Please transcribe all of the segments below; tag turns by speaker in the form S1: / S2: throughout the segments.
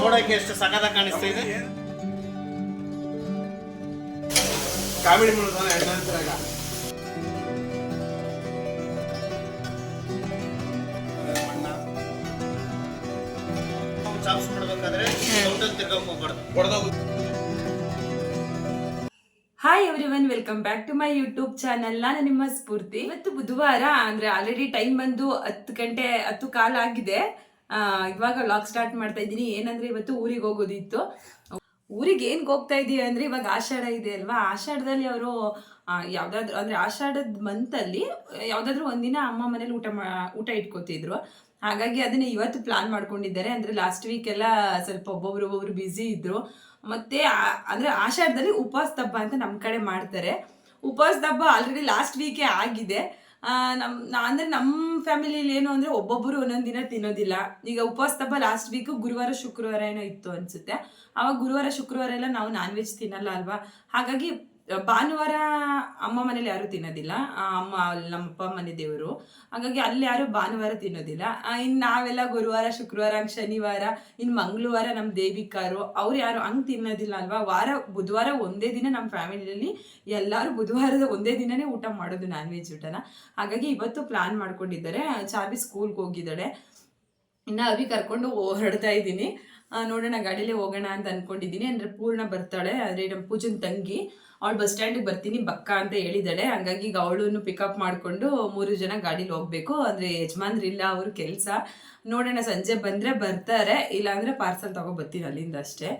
S1: ನೋಡಕ್ಕೆ ಎಷ್ಟು ಸಖತ ಕಾಣಿಸ್ತಾ ಇದೆ.
S2: ಕಾಮಿಡಿ ಮಾಡ್ತಾನೆ ಎಣ್ಣೆ
S1: ಚಾಪ್ಸ್ ಮಾಡ್ಬೇಕಾದ್ರೆ
S3: hi everyone welcome back to my YouTube channel ನಾನು ನಿಮ್ಮ ಸ್ಫೂರ್ತಿ. ಇವತ್ತು ಬುಧವಾರ ಅಂದ್ರೆ ಆಲ್ರೆಡಿ ಟೈಮ್ ಬಂದು ಹತ್ತು ಗಂಟೆ ಹತ್ತು ಕಾಲ ಆಗಿದೆ. ಇವಾಗ ಲಾಗ್ ಸ್ಟಾರ್ಟ್ ಮಾಡ್ತಾ ಇದ್ದೀನಿ. ಏನಂದ್ರೆ ಇವತ್ತು ಊರಿಗೆ ಹೋಗೋದಿತ್ತು. ಊರಿಗೆ ಏನ್ ಹೋಗ್ತಾ ಇದೀವಿ ಅಂದ್ರೆ ಇವಾಗ ಆಷಾಢ ಇದೆ ಅಲ್ವಾ? ಆಷಾಢದಲ್ಲಿ ಅವರು ಯಾವ್ದಾದ್ರು ಅಂದ್ರೆ ಆಷಾಢದ ಮಂತಲ್ಲಿ ಯಾವ್ದಾದ್ರು ಒಂದಿನ ಅಮ್ಮ ಮನೇಲಿ ಊಟ ಮಾ ಊಟ ಇಟ್ಕೋತಿದ್ರು. ಹಾಗಾಗಿ ಅದನ್ನ ಇವತ್ತು ಪ್ಲಾನ್ ಮಾಡ್ಕೊಂಡಿದ್ದಾರೆ. ಅಂದ್ರೆ ಲಾಸ್ಟ್ ವೀಕ್ ಎಲ್ಲ ಸ್ವಲ್ಪ ಒಬ್ಬೊಬ್ರು ಒಬ್ಬೊಬ್ರು ಬ್ಯುಸಿ ಇದ್ರು. ಮತ್ತೆ ಅಂದ್ರೆ ಆಷಾಢದಲ್ಲಿ ಉಪವಾಸ ಹಬ್ಬ ಅಂತ ನಮ್ಮ ಕಡೆ ಮಾಡ್ತಾರೆ. ಉಪವಾಸ ಹಬ್ಬ ಆಲ್ರೆಡಿ ಲಾಸ್ಟ್ ವೀಕೆ ಆಗಿದೆ. ಆ, ಅಂದರೆ ನಮ್ಮ ಫ್ಯಾಮಿಲಿಯಲ್ಲಿ ಏನು ಅಂದ್ರೆ ಒಬ್ಬೊಬ್ಬರು ಒಂದೊಂದು ದಿನ ತಿನ್ನೋದಿಲ್ಲ. ಈಗ ಉಪವಾಸ ಲಾಸ್ಟ್ ವೀಕ್ ಗುರುವಾರ ಶುಕ್ರವಾರ ಏನೋ ಇತ್ತು ಅನ್ಸುತ್ತೆ. ಅವಾಗ ಗುರುವಾರ ಶುಕ್ರವಾರ ಎಲ್ಲ ನಾವು ನಾನ್ ವೆಜ್ ತಿನ್ನಲ್ಲ ಅಲ್ವಾ? ಹಾಗಾಗಿ ಭಾನುವಾರ ಅಮ್ಮ ಮನೇಲಿ ಯಾರು ತಿನ್ನೋದಿಲ್ಲ. ಆ, ಅಮ್ಮ ನಮ್ಮ ಅಪ್ಪ ಮನೆ ದೇವರು. ಹಾಗಾಗಿ ಅಲ್ಲಿ ಯಾರು ಭಾನುವಾರ ತಿನ್ನೋದಿಲ್ಲ. ಇನ್ನು ಇನ್ ನಾವೆಲ್ಲ ಗುರುವಾರ ಶುಕ್ರವಾರ ಶನಿವಾರ ಇನ್ನು ಮಂಗಳವಾರ ನಮ್ಮ ದೇವಿಕಾರು ಅವ್ರು ಯಾರು ಹಂಗ್ ತಿನ್ನೋದಿಲ್ಲ ಅಲ್ವಾ? ವಾರ ಬುಧವಾರ ಒಂದೇ ದಿನ ನಮ್ಮ ಫ್ಯಾಮಿಲಿಯಲ್ಲಿ ಎಲ್ಲರೂ ಬುಧವಾರದ ಒಂದೇ ದಿನನೇ ಊಟ ಮಾಡೋದು ನಾನ್ ವೆಜ್ ಊಟನ. ಹಾಗಾಗಿ ಇವತ್ತು ಪ್ಲಾನ್ ಮಾಡ್ಕೊಂಡಿದ್ದಾರೆ. ಚಾಬಿ ಸ್ಕೂಲ್ಗೆ ಹೋಗಿದ್ದಾಳೆ. ಇನ್ನು ಅವಿ ಕರ್ಕೊಂಡು ಹೊರಡ್ತಾ ಇದ್ದೀನಿ. ನೋಡೋಣ ಗಾಡಿಲೇ ಹೋಗೋಣ ಅಂತ ಅನ್ಕೊಂಡಿದ್ದೀನಿ. ಅಂದ್ರೆ ಪೂರ್ಣ ಬರ್ತಾಳೆ. ಆದರೆ ನಮ್ಮ ಪೂಜನ್ ತಂಗಿ ಅವಳು ಬಸ್ ಸ್ಟ್ಯಾಂಡಿಗೆ ಬರ್ತೀನಿ ಬಕ್ಕ ಅಂತ ಹೇಳಿದಾಳೆ. ಹಂಗಾಗಿ ಈಗ ಅವಳನ್ನು ಪಿಕಪ್ ಮಾಡಿಕೊಂಡು ಮೂರು ಜನ ಗಾಡೀಲಿ ಹೋಗಬೇಕು. ಅಂದರೆ ಯಜಮಾನ್ರಿಲ್ಲ ಅವರು ಕೆಲಸ. ನೋಡೋಣ, ಸಂಜೆ ಬಂದರೆ ಬರ್ತಾರೆ. ಇಲ್ಲಾಂದರೆ ಪಾರ್ಸಲ್ ತಗೋ ಬರ್ತೀನಿ ಅಲ್ಲಿಂದ ಅಷ್ಟೇ.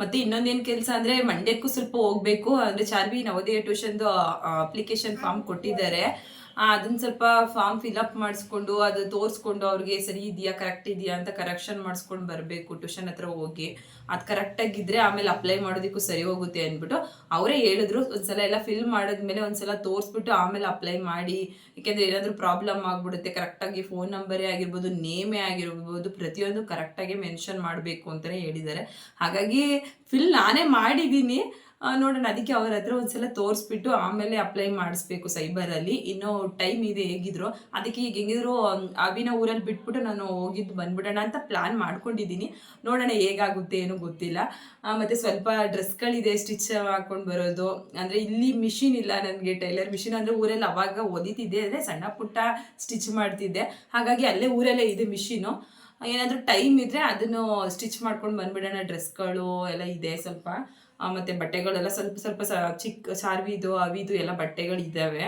S3: ಮತ್ತೆ ಇನ್ನೊಂದೇನು ಕೆಲಸ ಅಂದರೆ ಮಂಡ್ಯಕ್ಕೂ ಸ್ವಲ್ಪ ಹೋಗಬೇಕು. ಅಂದರೆ ಚಾರ್ವಿ ನವೋದಯ ಟ್ಯೂಷನ್ದು ಅಪ್ಲಿಕೇಶನ್ ಫಾರ್ಮ್ ಕೊಟ್ಟಿದ್ದಾರೆ. ಅದನ್ನ ಸ್ವಲ್ಪ ಫಾರ್ಮ್ ಫಿಲಪ್ ಮಾಡಿಸ್ಕೊಂಡು, ಅದು ತೋರಿಸ್ಕೊಂಡು ಅವ್ರಿಗೆ ಸರಿ ಇದೆಯಾ ಕರೆಕ್ಟ್ ಇದೆಯಾ ಅಂತ ಕರೆಕ್ಷನ್ ಮಾಡಿಸ್ಕೊಂಡು ಬರಬೇಕು ಟ್ಯೂಷನ್ ಹತ್ರ ಹೋಗಿ. ಅದು ಕರೆಕ್ಟಾಗಿದ್ದರೆ ಆಮೇಲೆ ಅಪ್ಲೈ ಮಾಡೋದಕ್ಕೂ ಸರಿ ಹೋಗುತ್ತೆ ಅಂದ್ಬಿಟ್ಟು ಅವರೇ ಹೇಳಿದ್ರು. ಒಂದ್ಸಲ ಎಲ್ಲ ಫಿಲ್ ಮಾಡಿದ್ಮೇಲೆ ಒಂದ್ಸಲ ತೋರಿಸ್ಬಿಟ್ಟು ಆಮೇಲೆ ಅಪ್ಲೈ ಮಾಡಿ. ಯಾಕೆಂದ್ರೆ ಏನಾದರೂ ಪ್ರಾಬ್ಲಮ್ ಆಗ್ಬಿಡುತ್ತೆ ಕರೆಕ್ಟಾಗಿ ಫೋನ್ ನಂಬರೇ ಆಗಿರ್ಬೋದು ನೇಮೇ ಆಗಿರ್ಬೋದು, ಪ್ರತಿಯೊಂದು ಕರೆಕ್ಟಾಗಿ ಮೆನ್ಷನ್ ಮಾಡಬೇಕು ಅಂತಲೇ ಹೇಳಿದ್ದಾರೆ. ಹಾಗಾಗಿ ಫಿಲ್ ನಾನೇ ಮಾಡಿದ್ದೀನಿ ನೋಡೋಣ, ಅದಕ್ಕೆ ಅವ್ರ ಹತ್ರ ಒಂದ್ಸಲ ತೋರಿಸ್ಬಿಟ್ಟು ಆಮೇಲೆ ಅಪ್ಲೈ ಮಾಡಿಸ್ಬೇಕು ಸೈಬರಲ್ಲಿ ಇನ್ನೂ ಟೈಮ್ ಇದೆ ಹೇಗಿದ್ರು. ಅದಕ್ಕೆ ಈಗ ಹೆಂಗಿದ್ರು ಅಭಿನ ಊರಲ್ಲಿ ಬಿಟ್ಬಿಟ್ಟು ನಾನು ಹೋಗಿದ್ದು ಬಂದ್ಬಿಡೋಣ ಅಂತ ಪ್ಲಾನ್ ಮಾಡ್ಕೊಂಡಿದ್ದೀನಿ. ನೋಡೋಣ ಹೇಗಾಗುತ್ತೆ ಏನು ಗೊತ್ತಿಲ್ಲ. ಮತ್ತು ಸ್ವಲ್ಪ ಡ್ರೆಸ್ಗಳಿದೆ ಸ್ಟಿಚ್ ಹಾಕೊಂಡು ಬರೋದು. ಅಂದರೆ ಇಲ್ಲಿ ಮಿಷಿನ್ ಇಲ್ಲ ನನಗೆ ಟೈಲರ್ ಮಿಷಿನ್ ಅಂದರೆ ಊರಲ್ಲಿ ಅವಾಗ ಓದಿತಿದ್ದೆ ಅಂದರೆ ಸಣ್ಣ ಪುಟ್ಟ ಸ್ಟಿಚ್ ಮಾಡ್ತಿದ್ದೆ. ಹಾಗಾಗಿ ಅಲ್ಲೇ ಊರಲ್ಲೇ ಇದೆ ಮಿಷಿನು ಏನಾದರೂ ಟೈಮ್ ಇದ್ದರೆ ಅದನ್ನು ಸ್ಟಿಚ್ ಮಾಡ್ಕೊಂಡು ಬಂದ್ಬಿಡೋಣ ಡ್ರೆಸ್ಗಳು ಎಲ್ಲ ಇದೆ ಸ್ವಲ್ಪ. ಮತ್ತೆ ಬಟ್ಟೆಗಳೆಲ್ಲ ಸ್ವಲ್ಪ ಸ್ವಲ್ಪ ಸ ಚಿಕ್ಕ ಸಾರ್ವಿದು ಅವಿದು ಎಲ್ಲ ಬಟ್ಟೆಗಳಿದ್ದಾವೆ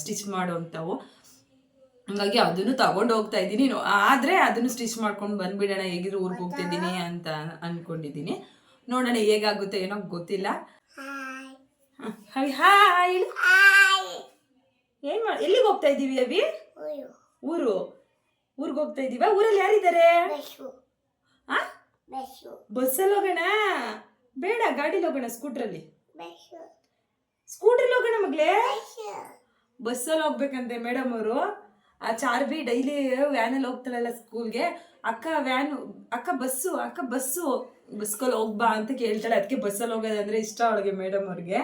S3: ಸ್ಟಿಚ್ ಮಾಡೋವಂಥವು. ಹಂಗಾಗಿ ಅದನ್ನು ತಗೊಂಡು ಹೋಗ್ತಾ ಇದ್ದೀನಿ. ಆದರೆ ಅದನ್ನು ಸ್ಟಿಚ್ ಮಾಡ್ಕೊಂಡು ಬಂದ್ಬಿಡೋಣ ಹೇಗಿದ್ರು ಊರಿಗೆ ಹೋಗ್ತಾ ಇದ್ದೀನಿ ಅಂತ ಅಂದ್ಕೊಂಡಿದ್ದೀನಿ ನೋಡೋಣ ಹೇಗಾಗುತ್ತೆ ಏನೋ ಗೊತ್ತಿಲ್ಲ. ಹಾಯ್. ಹಾಯ್ ಏನು ಮಾಡಿ ಎಲ್ಲಿಗೆ ಹೋಗ್ತಾ ಇದ್ದೀವಿ ಅವಿ ಊರು. ಊರಿಗೆ ಹೋಗ್ತಾ ಇದ್ದೀವ ಊರಲ್ಲಿ ಯಾರಿದ್ದಾರೆ? ಬಸ್ಸಲ್ಲಿ ಹೋಗೋಣ? ಬೇಡ ಗಾಡಿಲಿ ಹೋಗೋಣ ಸ್ಕೂಟ್ರಲ್ಲಿ. ಸ್ಕೂಟ್ರಲ್ಲಿ ಹೋಗೋಣ ಮಗ್ಲೇ? ಬಸ್ಸಲ್ಲಿ ಹೋಗ್ಬೇಕಂತೆ ಮೇಡಮ್ ಅವರು. ಆ ಚಾರ್ಬಿ ಡೈಲಿ ವ್ಯಾನಲ್ಲಿ ಹೋಗ್ತಾಳಲ್ಲ ಸ್ಕೂಲ್ಗೆ. ಅಕ್ಕ ವ್ಯಾನ್ ಅಕ್ಕ ಬಸ್ಸು ಅಕ್ಕ ಬಸ್ಸು. ಬಸ್ಕಲ್ಲಿ ಹೋಗ್ಬಾ ಅಂತ ಕೇಳ್ತಾಳೆ. ಅದಕ್ಕೆ ಬಸ್ಸಲ್ಲಿ ಹೋಗೋದಂದ್ರೆ ಇಷ್ಟ ಅವಳಿಗೆ ಮೇಡಮ್ ಅವ್ರಿಗೆ.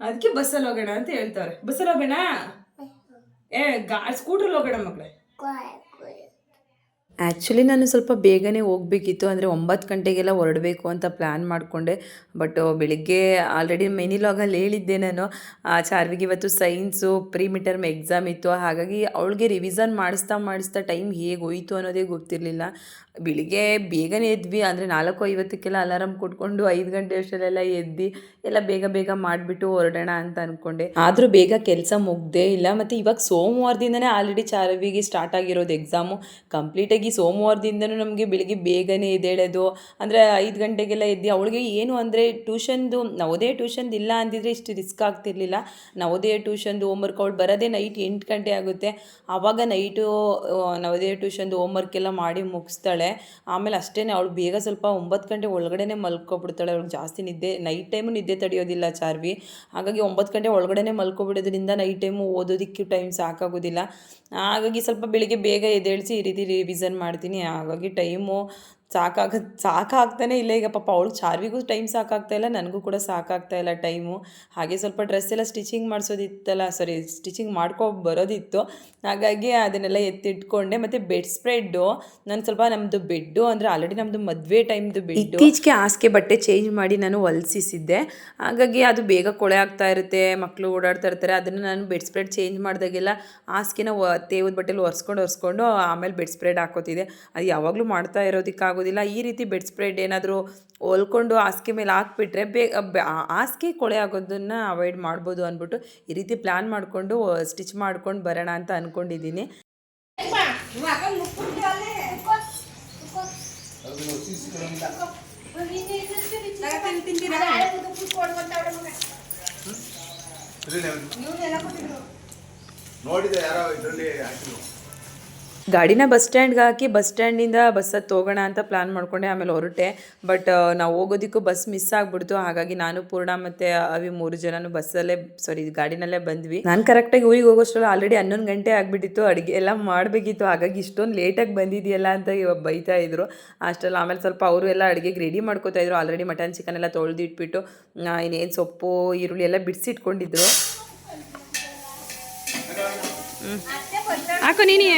S3: ಅದಕ್ಕೆ ಬಸ್ಸಲ್ಲಿ ಹೋಗೋಣ ಅಂತ ಹೇಳ್ತಾರೆ ಬಸ್ಸಲ್ಲಿ ಹೋಗೋಣ? ಏ ಗಾ ಸ್ಕೂಟ್ರಲ್ಲಿ ಹೋಗೋಣ ಮಗಳೇ
S4: ಆ್ಯಕ್ಚುಲಿ ನಾನು ಸ್ವಲ್ಪ ಬೇಗನೆ ಹೋಗಬೇಕಿತ್ತು ಅಂದರೆ ಒಂಬತ್ತು ಗಂಟೆಗೆಲ್ಲ ಹೊರಡಬೇಕು ಅಂತ ಪ್ಲ್ಯಾನ್ ಮಾಡಿಕೊಂಡೆ. ಬಟ್ ಬೆಳಿಗ್ಗೆ ಆಲ್ರೆಡಿ ಮೆನಿಲಾಗಲ್ಲಿ ಹೇಳಿದ್ದೆ ನಾನು. ಆ, ಚಾರ್ವಿಗೆ ಇವತ್ತು ಸೈನ್ಸು ಪ್ರೀ ಮಿಟರ್ಮ್ ಎಕ್ಸಾಮ್ ಇತ್ತು. ಹಾಗಾಗಿ ಅವಳಿಗೆ ರಿವಿಸನ್ ಮಾಡಿಸ್ತಾ ಮಾಡಿಸ್ತಾ ಟೈಮ್ ಹೇಗೆ ಹೋಯಿತು ಅನ್ನೋದೇ ಗೊತ್ತಿರಲಿಲ್ಲ. ಬೆಳಿಗ್ಗೆ ಬೇಗನೆ ಎದ್ವಿ ಅಂದರೆ ನಾಲ್ಕು ಐವತ್ತಕ್ಕೆಲ್ಲ ಅಲಾರಾಮ್ ಕೊಟ್ಕೊಂಡು ಐದು ಗಂಟೆ ಅಷ್ಟರಲ್ಲೆಲ್ಲ ಎದ್ದು ಎಲ್ಲ ಬೇಗ ಬೇಗ ಮಾಡಿಬಿಟ್ಟು ಹೊರಡೋಣ ಅಂತ ಅಂದ್ಕೊಂಡೆ ಆದರೂ ಬೇಗ ಕೆಲಸ ಮುಗ್ದೇ ಇಲ್ಲ. ಮತ್ತು ಇವಾಗ ಸೋಮವಾರದಿಂದನೇ ಆಲ್ರೆಡಿ ಚಾರ್ವಿಗೆ ಸ್ಟಾರ್ಟ್ ಆಗಿರೋದು ಎಕ್ಸಾಮು ಕಂಪ್ಲೀಟಾಗಿ ಸೋಮವಾರದಿಂದನೂ ನಮಗೆ ಬೆಳಿಗ್ಗೆ ಬೇಗನೆ ಎದ್ದೇಳೋದು. ಅಂದರೆ ಐದು ಗಂಟೆಗೆಲ್ಲ ಎದ್ದು ಅವಳಿಗೆ ಏನು ಅಂದರೆ ಟ್ಯೂಷನ್ದು ನವೋದಯ ಟ್ಯೂಷನ್ದು ಇಲ್ಲ ಅಂದಿದ್ರೆ ಇಷ್ಟು ರಿಸ್ಕ್ ಆಗ್ತಿರ್ಲಿಲ್ಲ. ನವೋದಯ ಟ್ಯೂಷನ್ದು ಹೋಮ್ವರ್ಕ್ ಅವಳು ಬರೋದೇ ನೈಟ್ ಎಂಟು ಗಂಟೆ ಆಗುತ್ತೆ. ಆವಾಗ ನೈಟು ನವೋದಯ ಟ್ಯೂಷನ್ದು ಹೋಮ್ವರ್ಕ್ ಎಲ್ಲ ಮಾಡಿ ಮುಗಿಸ್ತಾಳೆ. ಆಮೇಲೆ ಅಷ್ಟೇ ಅವಳು ಬೇಗ ಸ್ವಲ್ಪ ಒಂಬತ್ತು ಗಂಟೆ ಒಳಗಡೆನೇ ಮಲ್ಕೊಬಿಡ್ತಾಳೆ. ಅವಳಿಗೆ ಜಾಸ್ತಿ ನಿದ್ದೆ, ನೈಟ್ ಟೈಮು ನಿದ್ದೆ ತಡೆಯೋದಿಲ್ಲ ಚಾರ್ವಿ. ಹಾಗಾಗಿ ಒಂಬತ್ತು ಗಂಟೆ ಒಳಗಡೆನೇ ಮಲ್ಕೊಬಿಡೋದ್ರಿಂದ ನೈಟ್ ಟೈಮು ಓದೋದಕ್ಕೆ ಟೈಮ್ ಸಾಕಾಗೋದಿಲ್ಲ. ಹಾಗಾಗಿ ಸ್ವಲ್ಪ ಬೆಳಿಗ್ಗೆ ಬೇಗ ಎದ್ದೇಳಿಸಿ ಈ ರೀತಿ ರಿವಿಸನ್ ಮಾಡ್ತೀನಿ ಹಾಗಾಗಿ ಟೈಮು ಸಾಕಾಗ, ಸಾಕಾಗ್ತಾನೆ ಇಲ್ಲ. ಈಗ ಪಾಪ ಅವಳು ಚಾರ್ವಿಗೂ ಟೈಮ್ ಸಾಕಾಗ್ತಾ ಇಲ್ಲ, ನನಗೂ ಕೂಡ ಸಾಕಾಗ್ತಾ ಇಲ್ಲ ಟೈಮು ಹಾಗೆ ಸ್ವಲ್ಪ ಡ್ರೆಸ್ ಎಲ್ಲ ಸ್ಟಿಚಿಂಗ್ ಮಾಡಿಸೋದಿತ್ತಲ್ಲ ಸಾರಿ ಸ್ಟಿಚಿಂಗ್ ಮಾಡ್ಕೊ ಬರೋದಿತ್ತು. ಹಾಗಾಗಿ ಅದನ್ನೆಲ್ಲ ಎತ್ತಿಟ್ಕೊಂಡೆ. ಮತ್ತು ಬೆಡ್ ಸ್ಪ್ರೆಡ್ಡು ನಾನು ಸ್ವಲ್ಪ ನಮ್ಮದು ಬೆಡ್ಡು ಅಂದರೆ ಆಲ್ರೆಡಿ ನಮ್ಮದು ಮದುವೆ ಟೈಮ್ದು ಬೆಡ್ ಇತ್ತೀಚೆಗೆ ಹಾಸಿಗೆ ಬಟ್ಟೆ ಚೇಂಜ್ ಮಾಡಿ ನಾನು ಹೊಲ್ಸಿಸಿದ್ದೆ. ಹಾಗಾಗಿ ಅದು ಬೇಗ ಕೊಳೆ ಆಗ್ತಾ ಇರುತ್ತೆ ಮಕ್ಕಳು ಓಡಾಡ್ತಾ ಇರ್ತಾರೆ. ಅದನ್ನು ನಾನು ಬೆಡ್ ಸ್ಪ್ರೆಡ್ ಚೇಂಜ್ ಮಾಡಿದಾಗೆಲ್ಲ ಹಾಸಿಗೆನ ತೇವದ ಬಟ್ಟೆಲಿ ಒರೆಸ್ಕೊಂಡು ಒರೆಸ್ಕೊಂಡು ಆಮೇಲೆ ಬೆಡ್ ಸ್ಪ್ರೆಡ್ ಹಾಕೋತಿದ್ದೆ. ಅದು ಯಾವಾಗಲೂ ಮಾಡ್ತಾ ಇರೋದಕ್ಕಾಗೋದಿಲ್ಲ ಈ ರೀತಿ ಬೆಡ್ ಸ್ಪ್ರೆಡ್ ಏನಾದರೂ ಹೊಲ್ಕೊಂಡು ಹಾಸಿಗೆ ಮೇಲೆ ಹಾಕ್ಬಿಟ್ರೆ ಬೇ ಹಾಸಿಗೆ ಕೊಳೆ ಆಗೋದನ್ನು ಅವಾಯ್ಡ್ ಮಾಡ್ಬೋದು ಅಂದ್ಬಿಟ್ಟು ಈ ರೀತಿ ಪ್ಲ್ಯಾನ್ ಮಾಡಿಕೊಂಡು ಸ್ಟಿಚ್ ಮಾಡ್ಕೊಂಡು ಬರೋಣ ಅಂತ ಅಂದ್ಕೊಂಡಿದ್ದೀನಿ
S2: ನೋಡಿದೆ ಯಾರೋ ಇದರಲ್ಲಿ ಹಾಕಿದ್ರು.
S4: ಗಾಡಿನ ಬಸ್ ಸ್ಟ್ಯಾಂಡ್ಗೆ ಹಾಕಿ ಬಸ್ ಸ್ಟ್ಯಾಂಡಿಂದ ಬಸ್ ಹತ್ತಿ ಹೋಗೋಣ ಅಂತ ಪ್ಲ್ಯಾನ್ ಮಾಡಿಕೊಂಡೆ, ಆಮೇಲೆ ಹೊರಟೆ. ಬಟ್ ನಾವು ಹೋಗೋದಕ್ಕೂ ಬಸ್ ಮಿಸ್ ಆಗಿಬಿಡ್ತು. ಹಾಗಾಗಿ ನಾನು, ಪೂರ್ಣ ಮತ್ತು ಅವಿ ಮೂರು ಜನನು ಬಸ್ಸಲ್ಲೇ ಸಾರಿ ಗಾಡಿನಲ್ಲೇ ಬಂದ್ವಿ. ನಾನು ಕರೆಕ್ಟಾಗಿ ಊರಿಗೆ ಹೋಗೋಷ್ಟರಲ್ಲಿ ಆಲ್ರೆಡಿ ಹನ್ನೊಂದು ಗಂಟೆ ಆಗಿಬಿಟ್ಟಿತ್ತು. ಅಡುಗೆ ಎಲ್ಲ ಮಾಡಬೇಕಿತ್ತು. ಹಾಗಾಗಿ ಇಷ್ಟೊಂದು ಲೇಟಾಗಿ ಬಂದಿದೆಯಲ್ಲ ಅಂತ ಬೈತಾ ಇದ್ರು. ಅಷ್ಟೆಲ್ಲ ಆಮೇಲೆ ಸ್ವಲ್ಪ ಅವರು ಎಲ್ಲ ಅಡುಗೆಗೆ ರೆಡಿ ಮಾಡ್ಕೋತಾ ಇದ್ರು. ಆಲ್ರೆಡಿ ಮಟನ್ ಚಿಕನ್ ಎಲ್ಲ ತೊಳೆದು ಇಟ್ಬಿಟ್ಟು ಇನ್ನೇನು ಸೊಪ್ಪು, ಈರುಳ್ಳಿ ಎಲ್ಲ ಬಿಡಿಸಿಟ್ಕೊಂಡಿದ್ರು. ಹಾಕೋ ನೀನೇ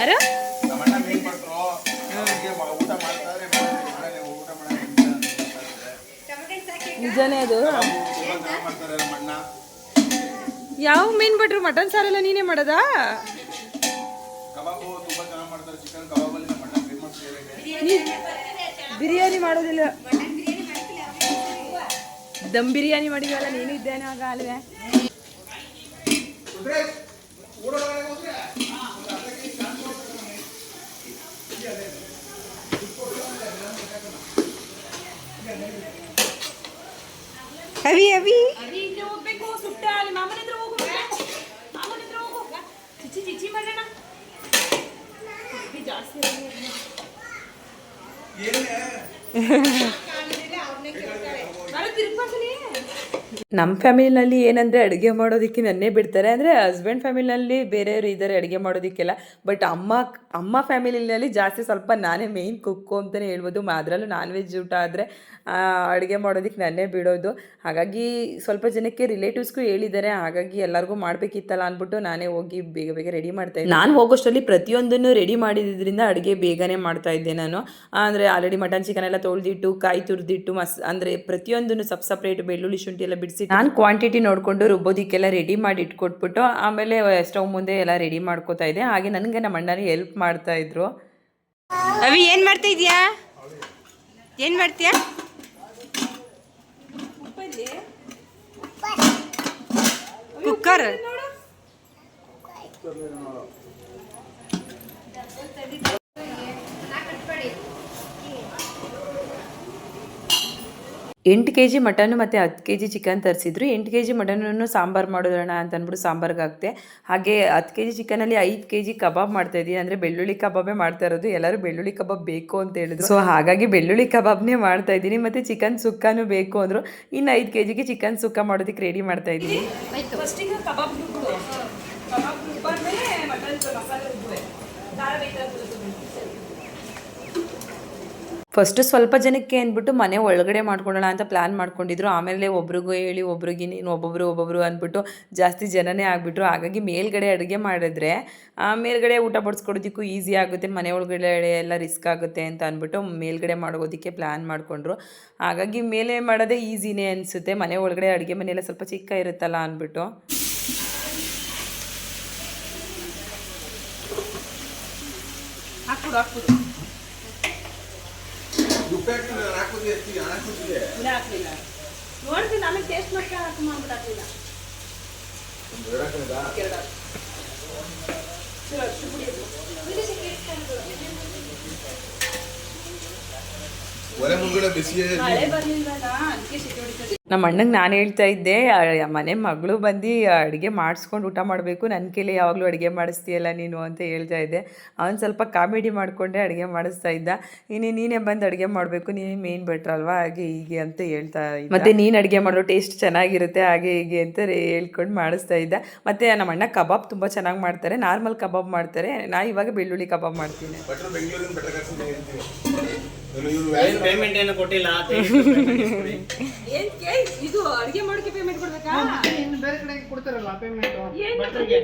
S2: ಮಾಡಲ್ಲ
S4: ನಿಜನೇ ಅದು. ಯಾವ ಮೀನ್ ಭಟ್ರು ಮಟನ್ ಸಾರೆಲ್ಲ ನೀನೇ ಮಾಡೋದಾ? ಬಿರಿಯಾನಿ ಮಾಡೋದಿಲ್ಲ. ದಮ್ ಬಿರಿಯಾನಿ ಮಾಡಿದ್ವಲ್ಲ ನೀನು ಇದ್ದೇನೆ ಆಗ ಅಲ್ವೇ?
S2: ಸುರೇಶ್ ಊರೊಳಗಡೆ ಹೋದ್ರೆ
S4: ಅವಿ ಅವಿ
S3: ಹೋಗ್ಬೇಕು ಸುಟ್ಟ ಅಲ್ಲಿ ಮಾಮನ ಹತ್ರ ಹೋಗು ಮಾಮನ ಹತ್ರ ಹೋಗು ಚಿಚ್ಚಿ ಚಿಚ್ಚಿ ಮಾಡೋಣ ಜಾಸ್ತಿ ಬರೋ ತಿರುಗ್ಬಾರ್ದು
S4: ನಮ್ಮ ಫ್ಯಾಮಿಲಿನಲ್ಲಿ ಏನಂದರೆ ಅಡುಗೆ ಮಾಡೋದಕ್ಕೆ ನನ್ನೇ ಬಿಡ್ತಾರೆ. ಅಂದರೆ ಹಸ್ಬೆಂಡ್ ಫ್ಯಾಮಿಲಿನಲ್ಲಿ ಬೇರೆಯವರು ಇದ್ದಾರೆ ಅಡುಗೆ ಮಾಡೋದಕ್ಕೆಲ್ಲ. ಬಟ್ ಅಮ್ಮ ಅಮ್ಮ ಫ್ಯಾಮಿಲಿನಲ್ಲಿ ಜಾಸ್ತಿ ಸ್ವಲ್ಪ ನಾನೇ ಮೇಯ್ನ್ ಕುಕ್ಕು ಅಂತಲೇ ಹೇಳ್ಬೋದು. ಅದರಲ್ಲೂ ನಾನ್ ವೆಜ್ ಊಟ ಆದರೆ ಅಡುಗೆ ಮಾಡೋದಕ್ಕೆ ನನ್ನೇ ಬಿಡೋದು. ಹಾಗಾಗಿ ಸ್ವಲ್ಪ ಜನಕ್ಕೆ ರಿಲೇಟಿವ್ಸ್ಗೂ ಹೇಳಿದ್ದಾರೆ. ಹಾಗಾಗಿ ಎಲ್ಲರಿಗೂ ಮಾಡಬೇಕಿತ್ತಲ್ಲ ಅಂದ್ಬಿಟ್ಟು ನಾನೇ ಹೋಗಿ ಬೇಗ ಬೇಗ ರೆಡಿ ಮಾಡ್ತಾ ಇದ್ದೆ ನಾನು ಹೋಗೋಷ್ಟರಲ್ಲಿ ಪ್ರತಿಯೊಂದನ್ನು ರೆಡಿ ಮಾಡಿದ್ರಿಂದ ಅಡುಗೆ ಬೇಗನೆ ಮಾಡ್ತಾ ಇದ್ದೆ ನಾನು. ಅಂದರೆ ಆಲ್ರೆಡಿ ಮಟನ್ ಚಿಕನ್ ಎಲ್ಲ ತೊಳೆದಿಟ್ಟು, ಕಾಯಿ ತುರಿದಿಟ್ಟು, ಮಸ್, ಅಂದರೆ ಪ್ರತಿಯೊಂದನ್ನು ಸಪ್ ಸಪ್ರೇಟ್ ಬೆಳ್ಳುಳ್ಳಿ ಶುಂಠಿ ಎಲ್ಲ ಬಿಡಿಸಿ ನಾನು ಕ್ವಾಂಟಿಟಿ ನೋಡಿಕೊಂಡು ರುಬ್ಬೋದಿಕ್ಕೆಲ್ಲ ರೆಡಿ ಮಾಡಿ ಇಟ್ಕೊಟ್ಬಿಟ್ಟು ಆಮೇಲೆ ಸ್ಟವ್ ಮುಂದೆ ಎಲ್ಲ ರೆಡಿ ಮಾಡ್ಕೋತಾ ಇದ್ದೆ. ಹಾಗೆ ನನಗೆ ನಮ್ಮ ಅಣ್ಣನೇ ಹೆಲ್ಪ್ ಮಾಡ್ತಾ ಇದ್ರು.
S3: ಅವಿ ಏನು ಮಾಡ್ತಾ ಇದೀಯಾ? ಏನು ಮಾಡ್ತೀಯಾ? ಕುಕ್ಕರ್
S4: ಎಂಟು ಕೆ ಜಿ ಮಟನ್ ಮತ್ತು ಹತ್ತು ಕೆ ಜಿ ಚಿಕನ್ ತರಿಸಿದ್ರು. ಎಂಟು ಕೆ ಜಿ ಮಟನನ್ನು ಸಾಂಬಾರು ಮಾಡೋಣ ಅಂತ ಅಂದ್ಬಿಟ್ಟು ಸಾಂಬಾರ್ಗೆ ಹಾಕ್ತೆ ಹಾಗೆ ಹತ್ತು ಕೆ ಜಿ ಚಿಕನಲ್ಲಿ ಐದು ಕೆ ಜಿ ಕಬಾಬ್ ಮಾಡ್ತಾ ಇದ್ದೀನಿ. ಅಂದರೆ ಬೆಳ್ಳುಳ್ಳಿ ಕಬಾಬೇ ಮಾಡ್ತಾ ಇರೋದು. ಎಲ್ಲರೂ ಬೆಳ್ಳುಳ್ಳಿ ಕಬಾಬ್ ಬೇಕು ಅಂತ ಹೇಳಿದ್ರು. ಸೊ ಹಾಗಾಗಿ ಬೆಳ್ಳುಳ್ಳಿ ಕಬಾಬ್ನೇ ಮಾಡ್ತಾ ಇದ್ದೀನಿ. ಮತ್ತು ಚಿಕನ್ ಸುಕ್ಕನೂ ಬೇಕು ಅಂದರು. ಇನ್ನು ಐದು ಕೆ ಜಿಗೆ ಚಿಕನ್ ಸುಕ್ಕ ಮಾಡೋದಕ್ಕೆ ರೆಡಿ ಮಾಡ್ತಾ ಇದ್ದೀನಿ.
S3: ಕಬಾಬ್ ರುಬ್ಬಿಡು ಕಬಾಬ್ ರುಬ್ಬಾದ್ಮೇಲೆ ಮಟನ್ ಮಸಾಲೆ ರುಬ್ಬುವೆ ಖಾರ ಬೇಕಾಗ್ತದೆ
S4: ಫಸ್ಟು ಸ್ವಲ್ಪ ಜನಕ್ಕೆ ಅಂದ್ಬಿಟ್ಟು ಮನೆ ಒಳಗಡೆ ಮಾಡ್ಕೊಳ್ಳೋಣ ಅಂತ ಪ್ಲ್ಯಾನ್ ಮಾಡ್ಕೊಂಡಿದ್ರು. ಆಮೇಲೆ ಒಬ್ರಿಗೂ ಹೇಳಿ, ಒಬ್ರಿಗೆ ನೀನು, ಒಬ್ಬೊಬ್ರು ಒಬ್ಬೊಬ್ರು ಅಂದ್ಬಿಟ್ಟು ಜಾಸ್ತಿ ಜನನೇ ಆಗಿಬಿಟ್ರು. ಹಾಗಾಗಿ ಮೇಲ್ಗಡೆ ಅಡುಗೆ ಮಾಡಿದ್ರೆ, ಆ, ಮೇಲ್ಗಡೆ ಊಟ ಬಡಿಸ್ಕೊಡೋದಕ್ಕೂ ಈಸಿ ಆಗುತ್ತೆ, ಮನೆ ಒಳಗಡೆ ಎಲ್ಲ ರಿಸ್ಕ್ ಆಗುತ್ತೆ ಅಂತ ಅಂದ್ಬಿಟ್ಟು ಮೇಲ್ಗಡೆ ಮಾಡೋದಕ್ಕೆ ಪ್ಲ್ಯಾನ್ ಮಾಡಿಕೊಂಡ್ರು. ಹಾಗಾಗಿ ಮೇಲೆ ಮಾಡೋದೇ ಈಸಿನೇ ಅನಿಸುತ್ತೆ. ಮನೆ ಒಳಗಡೆ ಅಡುಗೆ ಮನೆಯೆಲ್ಲ ಸ್ವಲ್ಪ ಚಿಕ್ಕ ಇರುತ್ತಲ್ಲ ಅಂದ್ಬಿಟ್ಟು.
S3: ಹಾಕ್ಬಿಡು ಹಾಕ್ಬಿಡು. ಇನ್ನ ಹಾಕ್ಲಿಲ್ಲ ನೋಡ್ತೀನಿ ಆಮೇಲೆ ಟೇಸ್ಟ್ ಮಾಡ್ಕೊಂಡು ಹಾಕಿ
S2: ಒಂದು ಎರಡು ಹಾಕಿದ
S3: ಎರಡು ಹಾಕು. ಚಲೋ, ಅಷ್ಟು ಪುಡಿ ಹಾಕು.
S2: ಒಲೆ ಮುಂದ್ಗಡೆ ಬಿಸಿ
S4: ನಮ್ಮ ಅಣ್ಣಗೆ ನಾನು ಹೇಳ್ತಾ ಇದ್ದೆ ಮನೆ ಮಗಳು ಬಂದು ಅಡುಗೆ ಮಾಡಿಸ್ಕೊಂಡು ಊಟ ಮಾಡಬೇಕು. ನನ್ನ ಕೈಲಿ ಯಾವಾಗಲೂ ಅಡುಗೆ ಮಾಡಿಸ್ತೀಯಲ್ಲ ನೀನು ಅಂತ ಹೇಳ್ತಾ ಇದ್ದೆ. ಅವನು ಸ್ವಲ್ಪ ಕಾಮಿಡಿ ಮಾಡಿಕೊಂಡೆ ಅಡುಗೆ ಮಾಡಿಸ್ತಾ ಇದ್ದ. ಇನ್ನು ನೀನೇ ಬಂದು ಅಡುಗೆ ಮಾಡಬೇಕು ನೀನೇ ಮೇನ್ ಅಲ್ವಾ? ಹಾಗೆ ಹೀಗೆ ಅಂತ ಹೇಳ್ತಾ ಇದ್ದ. ಮತ್ತೆ ನೀನು ಅಡುಗೆ ಮಾಡೋ ಟೇಸ್ಟ್ ಚೆನ್ನಾಗಿರುತ್ತೆ ಹಾಗೆ ಹೀಗೆ ಅಂತ ಹೇಳ್ಕೊಂಡು ಮಾಡಿಸ್ತಾ ಇದ್ದ. ಮತ್ತು ನಮ್ಮ ಅಣ್ಣ ಕಬಾಬ್ ತುಂಬ ಚೆನ್ನಾಗಿ ಮಾಡ್ತಾರೆ. ನಾರ್ಮಲ್ ಕಬಾಬ್ ಮಾಡ್ತಾರೆ. ನಾ ಇವಾಗ ಬೆಳ್ಳುಳ್ಳಿ ಕಬಾಬ್ ಮಾಡ್ತೀನಿ.
S1: ಪೇಮೆಂಟ್ ಏನು ಕೊಟ್ಟಿಲ್ಲ
S3: ಇದು ಅಡಿಗೆ ಮಾಡೋಕೆ ಪೇಮೆಂಟ್ ಕೊಡ್ಬೇಕಾ?
S1: ಬೇರೆ ಕಡೆ ಕೊಡ್ತಾರಲ್ಲ ಪೇಮೆಂಟ್